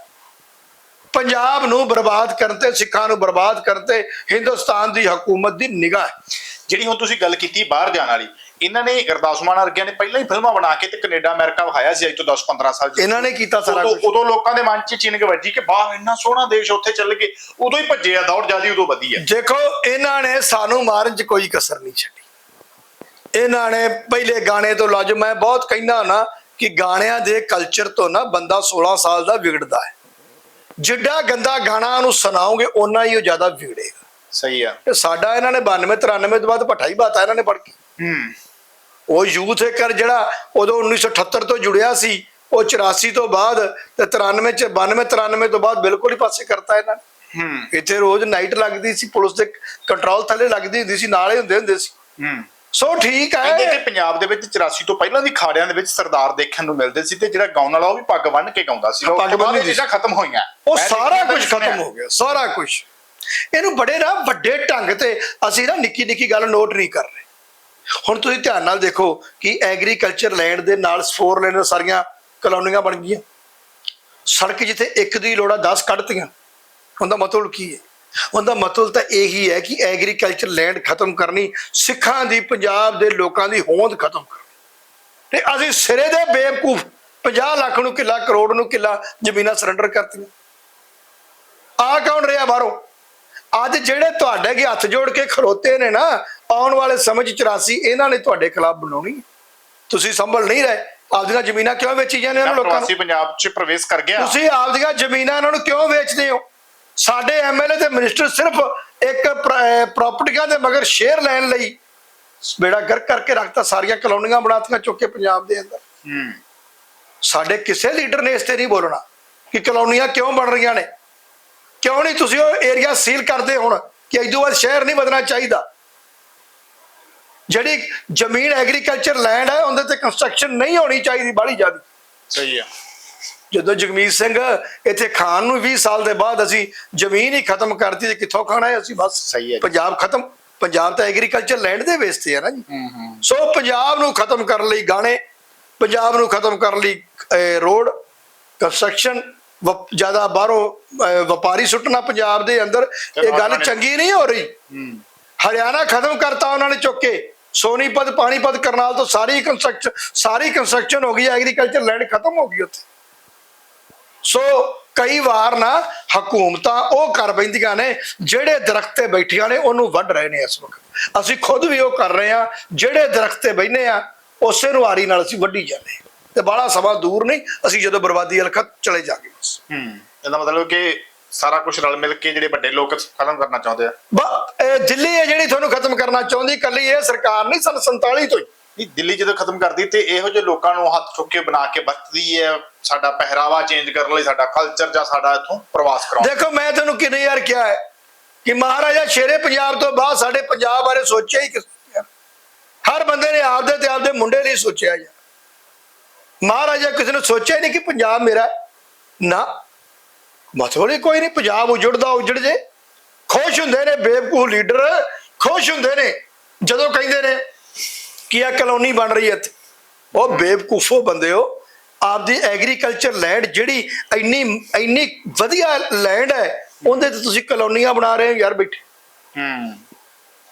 ਪੰਜਾਬ ਨੂੰ ਬਰਬਾਦ ਕਰਨ ਤੇ ਸਿੱਖਾਂ ਨੂੰ ਬਰਬਾਦ ਕਰਨ ਤੇ ਹਿੰਦੁਸਤਾਨ ਦੀ ਹਕੂਮਤ ਦੀ ਨਿਗਾਹ ਹੈ। ਜਿਹੜੀ ਹੁਣ ਤੁਸੀਂ ਗੱਲ ਕੀਤੀ ਬਾਹਰ ਜਾਣ ਵਾਲੀ ਇਹਨਾਂ ਨੇ ਗੁਰਦਾਸ ਮਾਨ ਵਰਗਿਆਂ ਨੇ ਪਹਿਲਾਂ ਹੀ ਫਿਲਮਾਂ ਬਣਾ ਕੇ ਤੇ ਕੈਨੇਡਾ ਅਮਰੀਕਾ ਵਿਖਾਇਆ ਸੀ ਅੱਜ ਤੋਂ 10 15 ਸਾਲ ਇਹਨਾਂ ਨੇ ਕੀਤਾ ਸਾਰਾ ਕੁਝ ਉਦੋਂ ਲੋਕਾਂ ਦੇ ਮਨ 'ਚ ਚਿੰਨਕ ਵੱਜੀ ਕਿ ਬਾਹ ਇੰਨਾ ਸੋਹਣਾ ਦੇਸ਼ ਉੱਥੇ ਚੱਲ ਗਏ। ਉਦੋਂ ਹੀ ਭੱਜੇ ਆ ਦੌੜ ਜਿਆਦੀ ਉਦੋਂ ਵਧੀ ਹੈ ਦੇਖੋ ਇਹਨਾਂ ਨੇ ਸਾਨੂੰ ਮਾਰਨ 'ਚ ਕੋਈ ਕਸਰ ਨਹੀਂ ਛੱਡੀ। ਇਹਨਾਂ ਨੇ ਪਹਿਲੇ ਗਾਣੇ ਤੋਂ ਲੱਜ ਮੈਂ ਬਹੁਤ ਕਹਿੰਦਾ ਨਾ ਕਿ ਗਾਣਿਆਂ ਦੇ ਕਲਚਰ ਤੋਂ ਨਾ ਬੰਦਾ 16 ਸਾਲ ਦਾ ਵਿਗੜਦਾ ਹੈ। ਜਿੱਡਾ ਗੰਦਾ ਗਾਣਾ ਉਹਨੂੰ ਸੁਣਾਓਗੇ ਓਨਾ ਹੀ ਉਹ ਜ਼ਿਆਦਾ ਵਿਗੜੇਗਾ ਸਹੀ ਆ। ਤੇ ਸਾਡਾ ਇਹਨਾਂ ਨੇ 92 93 ਤੋਂ ਬਾਅਦ ਭੱਠਾ ਹੀ ਬਾਤਾ ਇਹਨਾਂ ਨੇ ਪੜ ਕੇ। ਹੂੰ। ਉਹ ਯੂਥ ਏਕਰ ਜਿਹੜਾ ਉਦੋਂ 1978 ਤੋਂ ਜੁੜਿਆ ਸੀ ਉਹ 84 ਤੋਂ ਬਾਅਦ ਤੇ 93 ਚ 92 93 ਤੋਂ ਬਾਅਦ ਬਿਲਕੁਲ ਹੀ ਪਾਸੇ ਕਰਤਾ ਇਹਨਾਂ ਨੇ। ਹੂੰ। ਇੱਥੇ ਰੋਜ਼ ਨਾਈਟ ਲੱਗਦੀ ਸੀ ਪੁਲਿਸ ਦੇ ਕੰਟਰੋਲ ਥੱਲੇ ਲੱਗਦੀ ਹੁੰਦੀ ਸੀ ਨਾਲੇ ਹੁੰਦੇ ਹੁੰਦੇ ਸੀ। ਹੂੰ। ਸੋ ਠੀਕ ਕਹਿੰਦੇ ਕਿ ਹੈ ਪੰਜਾਬ ਦੇ ਵਿੱਚ 84 ਤੋਂ ਪਹਿਲਾਂ ਦੀ ਖਾੜਿਆਂ ਦੇ ਵਿੱਚ ਸਰਦਾਰ ਦੇਖਣ ਨੂੰ ਮਿਲਦੇ ਸੀ ਤੇ ਜਿਹੜਾ ਗਾਉਣ ਵਾਲਾ ਉਹ ਵੀ ਪੱਗ ਬੰਨ੍ਹ ਕੇ ਗਾਉਂਦਾ ਸੀ। ਉਹ ਪੱਗ ਤੋਂ ਬਾਅਦ ਇਹ ਬੰਨ੍ਹਦੀ ਚੀਜ਼ਾਂ ਖਤਮ ਹੋਈਆਂ। ਉਹ ਮੈਂ ਸਾਰਾ ਦੇਖਿਆ ਤਾਂ ਕੁਝ ਸੁਣਿਆ। ਖਤਮ ਹੋ ਗਿਆ ਸਾਰਾ ਕੁਝ ਇਹਨੂੰ ਬੜੇ ਨਾ ਵੱਡੇ ਢੰਗ ਤੇ ਅਸੀਂ ਨਾ ਨਿੱਕੀ ਨਿੱਕੀ ਗੱਲ ਨੋਟ ਨਹੀਂ ਕਰ ਰਹੇ। ਹੁਣ ਤੁਸੀਂ ਧਿਆਨ ਨਾਲ ਦੇਖੋ ਕਿ ਐਗਰੀਕਲਚਰ ਲੈਂਡ ਦੇ ਨਾਲ ਫੋਰ ਲੈਨ ਸਾਰੀਆਂ ਕਲੋਨੀਆਂ ਬਣ ਗਈਆਂ। ਸੜਕ ਜਿੱਥੇ ਇੱਕ ਦੀ ਲੋੜਾ 10 ਕੱਢਤੀਆਂ ਉਹਦਾ ਮਤਲਬ ਕੀ ਹੈ? ਉਹਦਾ ਮਤਲਬ ਤਾਂ ਇਹੀ ਹੈ ਕਿ ਐਗਰੀਕਲਚਰ ਲੈਂਡ ਖਤਮ ਕਰਨੀ ਸਿੱਖਾਂ ਦੀ ਪੰਜਾਬ ਦੇ ਲੋਕਾਂ ਦੀ ਹੋਂਦ ਖਤਮ ਕਰਨੀ ਤੇ ਅਸੀਂ ਸਿਰੇ ਦੇ ਬੇਵਕੂਫ 50 ਲੱਖ ਨੂੰ ਕਿੱਲਾ ਕਰੋੜ ਨੂੰ ਕਿੱਲਾ ਜ਼ਮੀਨਾਂ ਸਰੈਂਡਰ ਕਰਤੀਆਂ। ਆ ਕੌਣ ਰਿਹਾ ਬਾਹਰੋਂ? ਅੱਜ ਜਿਹੜੇ ਤੁਹਾਡੇ ਅੱਗੇ ਹੱਥ ਜੋੜ ਕੇ ਖਲੋਤੇ ਨੇ ਨਾ ਆਉਣ ਵਾਲੇ ਸਮਝ 84 ਇਹਨਾਂ ਨੇ ਤੁਹਾਡੇ ਖਿਲਾਫ ਬਣਾਉਣੀ। ਤੁਸੀਂ ਸੰਭਲ ਨਹੀਂ ਰਹੇ। ਆਪਦੀਆਂ ਜ਼ਮੀਨਾਂ ਕਿਉਂ ਵੇਚੀ ਜਾਂਦੇ ਹੋ ਇਹਨਾਂ ਲੋਕਾਂ ਨੂੰ? ਪੰਜਾਬ 'ਚ ਪ੍ਰਵੇਸ਼ ਕਰ ਗਿਆ। ਤੁਸੀਂ ਆਪਦੀਆਂ ਜ਼ਮੀਨਾਂ ਇਹਨਾਂ ਨੂੰ ਕਿਉਂ ਵੇਚਦੇ ਹੋ? ਸਾਡੇ ਐਮਐਲਏ ਤੇ ਮਿਨਿਸਟਰ ਸਿਰਫ ਇੱਕ ਪ੍ਰਾਪਰਟੀਆਂ ਦੇ ਮਗਰ ਸ਼ੇਅਰ ਲੈਣ ਲਈ ਬੇੜਾ ਗਰ ਕਰਕੇ ਰੱਖਤਾ ਸਾਰੀਆਂ ਕਲੋਨੀਆਂ ਬਣਾਤੀਆਂ ਚੁੱਕ ਕੇ ਪੰਜਾਬ ਦੇ ਅੰਦਰ। ਹੂੰ। ਸਾਡੇ ਕਿਸੇ ਲੀਡਰ ਨੇ ਇਸ ਤੇ ਨਹੀਂ ਬੋਲਣਾ ਕਿ ਕਲੋਨੀਆਂ ਕਿਉਂ ਬਣ ਰਹੀਆਂ ਨੇ। ਕਿਉਂ ਨਹੀਂ ਤੁਸੀਂ ਉਹ ਏਰੀਆ ਸੀਲ ਕਰਦੇ ਹੁਣ ਕਿ ਇਦੋਂ ਬਾਅਦ ਸ਼ਹਿਰ ਨਹੀਂ ਬਦਲਣਾ ਚਾਹੀਦਾ। ਜਿਹੜੀ ਜ਼ਮੀਨ ਐਗਰੀਕਲਚਰ ਲੈਂਡ ਹੈ ਉਹਦੇ ਤੇ ਕੰਸਟਰਕਸ਼ਨ ਨਹੀਂ ਹੋਣੀ ਚਾਹੀਦੀ ਬਾਹਲੀ ਜ਼ਿਆਦਾ। ਸਹੀ ਆ ਜਦੋਂ ਜਗਮੀਤ ਸਿੰਘ ਇੱਥੇ ਖਾਣ ਨੂੰ 20 ਸਾਲ ਦੇ ਬਾਅਦ ਅਸੀਂ ਜ਼ਮੀਨ ਹੀ ਖਤਮ ਕਰਤੀ ਤੇ ਕਿੱਥੋਂ ਖਾਣਾ ਹੈ ਅਸੀਂ ਬਸ ਸਹੀ ਹੈ। ਪੰਜਾਬ ਖਤਮ ਪੰਜਾਬ ਤਾਂ ਐਗਰੀਕਲਚਰ ਲੈਂਡ ਦੇ ਬੇਸ ਤੇ ਹੈ ਨਾ ਜੀ। ਸੋ ਪੰਜਾਬ ਨੂੰ ਖਤਮ ਕਰਨ ਲਈ ਗਾਣੇ ਪੰਜਾਬ ਨੂੰ ਖਤਮ ਕਰਨ ਲਈ ਰੋਡ ਕੰਸਟਰਕਸ਼ਨ ਜ਼ਿਆਦਾ ਬਾਹਰੋਂ ਵਪਾਰੀ ਸੁੱਟਣਾ ਪੰਜਾਬ ਦੇ ਅੰਦਰ ਇਹ ਗੱਲ ਚੰਗੀ ਨਹੀਂ ਹੋ ਰਹੀ। ਹਰਿਆਣਾ ਖਤਮ ਕਰਤਾ ਉਹਨਾਂ ਨੇ ਚੁੱਕ ਕੇ ਸੋਨੀਪਤ ਪਾਣੀਪਤ ਕਰਨਾਲ ਤੋਂ ਸਾਰੀ ਕੰਸਟਰਕਸ਼ਨ ਸਾਰੀ ਕੰਸਟਰਕਸ਼ਨ ਹੋ ਗਈ ਐਗਰੀਕਲਚਰ ਲੈਂਡ ਖਤਮ ਹੋ ਗਈ ਉੱਥੇ। ਸੋ ਕਈ ਵਾਰ ਨਾ ਹਕੂਮਤਾਂ ਉਹ ਕਰ ਬੈਂਦੀਆਂ ਨੇ ਜਿਹੜੇ ਦਰਖਤ ਤੇ ਬੈਠੀਆਂ ਨੇ ਉਹਨੂੰ ਵੱਢ ਰਹੇ ਨੇ ਇਸ ਵਕਤ। ਅਸੀਂ ਖੁਦ ਵੀ ਉਹ ਕਰ ਰਹੇ ਆ ਜਿਹੜੇ ਦਰਖਤ ਤੇ ਬੈਠੇ ਆ ਉਸੇ ਨੂੰ ਆਰੀ ਨਾਲ ਅਸੀਂ ਵੱਢੀ ਜਾਂਦੇ। ਤੇ ਬਾਹਲਾ ਸਮਾਂ ਦੂਰ ਨਹੀਂ ਅਸੀਂ ਜਦੋਂ ਬਰਬਾਦੀ ਵੱਲ ਖਤ ਚਲੇ ਜਾਗੇ ਹੂੰ ਇਹਦਾ ਮਤਲਬ ਕਿ ਸਾਰਾ ਕੁਝ ਰਲ ਮਿਲ ਕੇ ਜਿਹੜੇ ਵੱਡੇ ਲੋਕ ਖਤਮ ਕਰਨਾ ਚਾਹੁੰਦੇ ਆ। ਬ- ਇਹ ਦਿੱਲੀ ਹੈ ਜਿਹੜੀ ਤੁਹਾਨੂੰ ਖਤਮ ਕਰਨਾ ਚਾਹੁੰਦੀ ਕੱਲੀ ਇਹ ਸਰਕਾਰ ਨਹੀਂ ਸਨ 47 ਤੋਂ ਹੀ। ਦਿੱਲੀ ਜਦੋਂ ਖਤਮ ਕਰਦੀ ਤੇ ਇਹੋ ਜਿਹੇ ਲੋਕਾਂ ਨੂੰ ਹੱਥ ਚੁੱਕ ਕੇ ਬਣਾ ਕੇ ਵਰਤਦੀ ਹੈ ਸਾਡਾ ਪਹਿਰਾਵਾ ਚੇਂਜ ਕਰਨ ਲਈ ਸਾਡਾ ਕਲਚਰ ਜਾਂ ਸਾਡਾ ਇੱਥੋਂ ਪ੍ਰਵਾਸ ਕਰਾਉਣ ਦੇਖੋ, ਮੈਂ ਤੁਹਾਨੂੰ ਕਿੰਨੇ ਯਾਰ ਕਿਹਾ ਹੈ ਕਿ ਮਹਾਰਾਜਾ ਸ਼ੇਰੇ ਪੰਜਾਬ ਤੋਂ ਬਾਅਦ ਸਾਡੇ ਪੰਜਾਬ ਬਾਰੇ ਸੋਚਿਆ ਹੀ ਹਰ ਬੰਦੇ ਨੇ ਆਪਦੇ ਤੇ ਆਪਦੇ ਮੁੰਡੇ ਲਈ ਸੋਚਿਆ ਯਾਰ ਮਹਾਰਾਜਾ ਕਿਸੇ ਨੇ ਸੋਚਿਆ ਨਹੀਂ ਕਿ ਪੰਜਾਬ ਮੇਰਾ ਨਾ। ਮਤਲਬ ਕੋਈ ਨਹੀਂ, ਪੰਜਾਬ ਉਜੜਦਾ ਉਜੜ ਜੇ। ਖੁਸ਼ ਹੁੰਦੇ ਨੇ, ਬੇਵਕੂਫ ਲੀਡਰ ਖੁਸ਼ ਹੁੰਦੇ ਨੇ। ਜਦੋਂ ਕਹਿੰਦੇ ਨੇ ਕਿ ਆ ਕਲੋਨੀ ਬਣ ਰਹੀ ਹੈ ਇੱਥੇ, ਉਹ ਬੇਵਕੂਫੋ ਬੰਦੇ ਹੋ। ਆਪਦੀ ਐਗਰੀਕਲਚਰ ਲੈਂਡ ਜਿਹੜੀ ਇੰਨੀ ਇੰਨੀ ਵਧੀਆ ਲੈਂਡ ਹੈ ਉਹਦੇ ਤੇ ਤੁਸੀਂ ਕਲੋਨੀਆਂ ਬਣਾ ਰਹੇ ਹੋ ਯਾਰ ਬੈਠੇ। ਹੂੰ।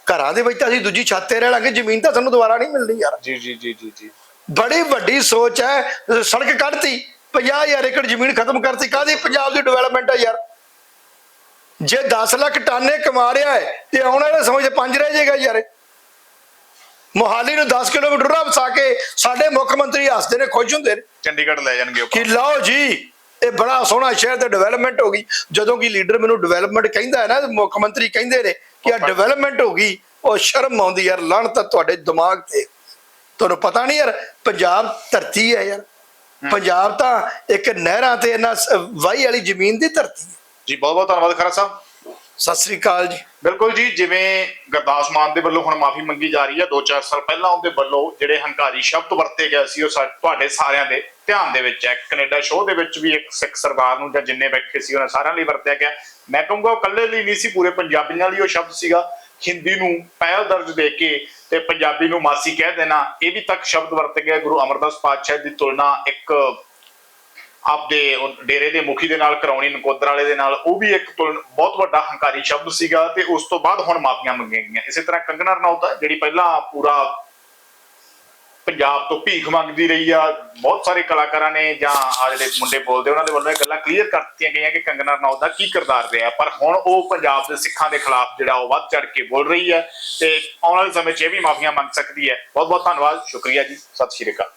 ਘਰਾਂ ਦੇ ਵਿੱਚ ਤਾਂ ਅਸੀਂ ਦੂਜੀ ਛੱਤ ਤੇ ਰਹਿ ਲਾਂਗੇ ਜ਼ਮੀਨ ਤਾਂ ਸਾਨੂੰ ਦੁਬਾਰਾ ਨਹੀਂ ਮਿਲਣੀ ਯਾਰ। ਜੀ ਜੀ ਜੀ ਜੀ ਜੀ। ਬੜੀ ਵੱਡੀ ਸੋਚ ਹੈ ਸੜਕ ਕੱਢਤੀ 50000 ਏਕੜ ਜ਼ਮੀਨ ਖਤਮ ਕਰਤੀ ਕਾਦੀ ਪੰਜਾਬ ਦੀ ਡਿਵੈਲਪਮੈਂਟ ਹੈ ਯਾਰ। ਜੇ 10 ਲੱਖ ਟਾਨੇ ਕਮਾ ਰਿਹਾ ਹੈ ਤੇ ਆਉਣ ਵਾਲੇ ਸਮੇਂ 'ਚ ਪੰਜ ਰਹਿ ਜਾਏਗਾ ਯਾਰ। ਮੋਹਾਲੀ ਨੂੰ 10 ਕਿਲੋਮੀਟਰ ਰਾਹ ਵਸਾ ਕੇ ਸਾਡੇ ਮੁੱਖ ਮੰਤਰੀ ਹੱਸਦੇ ਨੇ ਖੁਸ਼ ਹੁੰਦੇ ਨੇ। ਚੰਡੀਗੜ੍ਹ ਲੈ ਜਾਣਗੇ ਕਿ ਉੱਪਰ ਲਓ ਜੀ ਇਹ ਬੜਾ ਸੋਹਣਾ ਸ਼ਹਿਰ ਤੇ ਡਿਵੈਲਪਮੈਂਟ ਹੋ ਗਈ। ਜਦੋਂ ਕਿ ਲੀਡਰ ਮੈਨੂੰ ਡਿਵੈਲਪਮੈਂਟ ਕਹਿੰਦਾ ਹੈ ਨਾ ਮੁੱਖ ਮੰਤਰੀ ਕਹਿੰਦੇ ਨੇ ਕਿ ਆ ਡਿਵੈਲਪਮੈਂਟ ਹੋ ਗਈ ਉਹ ਸ਼ਰਮ ਆਉਂਦੀ ਯਾਰ ਲਣ ਤਾਂ ਤੁਹਾਡੇ ਦਿਮਾਗ ਤੇ। ਤੁਹਾਨੂੰ ਪਤਾ ਨਹੀਂ ਯਾਰ ਪੰਜਾਬ ਧਰਤੀ ਹੈ ਯਾਰ। ਪੰਜਾਬ ਤਾਂ ਇੱਕ ਨਹਿਰਾਂ ਤੇ ਇਹਨਾਂ ਵਾਹੀ ਵਾਲੀ ਜ਼ਮੀਨ ਦੀ ਧਰਤੀ ਹੈ। ਜੀ ਬਹੁਤ ਬਹੁਤ ਧੰਨਵਾਦ ਖਰਾ ਸਾਹਿਬ। ਸਤਿ ਸ੍ਰੀ ਅਕਾਲ ਜੀ। ਬਿਲਕੁਲ ਜੀ, ਜਿਵੇਂ ਗੁਰਦਾਸ ਮਾਨ ਦੇ ਵੱਲੋਂ ਹੁਣ ਮਾਫੀ ਮੰਗੀ ਜਾ ਰਹੀ ਹੈ 2-4 ਸਾਲ ਪਹਿਲਾਂ ਉਹਦੇ ਵੱਲੋਂ ਜਿਹੜੇ ਹੰਕਾਰੀ ਸ਼ਬਦ ਵਰਤੇ ਗਏ ਸੀ, ਉਹ ਤੁਹਾਡੇ ਸਾਰਿਆਂ ਦੇ ਧਿਆਨ ਦੇ ਵਿੱਚ ਹੈ। ਕੈਨੇਡਾ ਸ਼ੋਅ ਦੇ ਵਿੱਚ ਵੀ ਇੱਕ ਸਿੱਖ ਸਰਦਾਰ ਨੂੰ ਜਾਂ ਜਿੰਨੇ ਬੈਠੇ ਸੀ, ਉਹਨਾਂ ਸਾਰਿਆਂ ਲਈ ਵਰਤਿਆ ਗਿਆ। ਮੈਂ ਕਹੂੰਗਾ ਉਹ ਇਕੱਲੇ ਲਈ ਨਹੀਂ ਸੀ, ਪੂਰੇ ਪੰਜਾਬੀਆਂ ਲਈ ਉਹ ਸ਼ਬਦ ਸੀਗਾ। ਹਿੰਦੀ ਨੂੰ ਪਹਿਲ ਦਰਜ ਦੇ ਕੇ ਤੇ ਪੰਜਾਬੀ ਨੂੰ ਮਾਸੀ ਕਹਿ ਦੇਣਾ, ਇਹ ਵੀ ਤੱਕ ਸ਼ਬਦ ਵਰਤੇ ਗਿਆ ਗੁਰੂ ਅਮਰਦਾਸ ਪਾਤਸ਼ਾਹ ਦੀ ਤੁਲਨਾ ਇੱਕ ਆਪਦੇ ਡੇਰੇ ਦੇ ਮੁਖੀ ਦੇ ਨਾਲ, ਕਰਾਉਣੀ ਨਕੋਦਰ ਵਾਲੇ ਦੇ ਨਾਲ, ਉਹ ਵੀ ਇੱਕ ਬਹੁਤ ਵੱਡਾ ਹੰਕਾਰੀ ਸ਼ਬਦ ਸੀਗਾ ਤੇ ਉਸ ਤੋਂ ਬਾਅਦ ਹੁਣ ਮਾਫੀਆਂ ਮੰਗੀਆਂ ਗਈਆਂ। ਇਸੇ ਤਰ੍ਹਾਂ ਕੰਗਣਾ ਰਣੌਤ ਜਿਹੜੀ ਪਹਿਲਾਂ ਪੂਰਾ ਪੰਜਾਬ ਤੋਂ ਭੀਖ ਮੰਗਦੀ ਰਹੀ ਆ, ਬਹੁਤ ਸਾਰੇ ਕਲਾਕਾਰਾਂ ਨੇ ਜਾਂ ਆ ਜਿਹੜੇ ਮੁੰਡੇ ਬੋਲਦੇ, ਉਹਨਾਂ ਦੇ ਵੱਲੋਂ ਇਹ ਗੱਲਾਂ ਕਲੀਅਰ ਕਰ ਦਿੱਤੀਆਂ ਗਈਆਂ ਕਿ ਕੰਗਨਾ ਰਣੌਤ ਦਾ ਕੀ ਕਿਰਦਾਰ ਰਿਹਾ। ਪਰ ਹੁਣ ਉਹ ਪੰਜਾਬ ਦੇ ਸਿੱਖਾਂ ਦੇ ਖਿਲਾਫ ਜਿਹੜਾ ਉਹ ਵੱਧ ਚੜ ਕੇ ਬੋਲ ਰਹੀ ਹੈ ਤੇ ਆਉਣ ਵਾਲੇ ਸਮੇਂ 'ਚ ਇਹ ਵੀ ਮਾਫੀਆਂ ਮੰਗ ਸਕਦੀ ਹੈ। ਬਹੁਤ ਬਹੁਤ ਧੰਨਵਾਦ, ਸ਼ੁਕਰੀਆ ਜੀ, ਸਤਿ ਸ਼੍ਰੀ ਅਕਾਲ।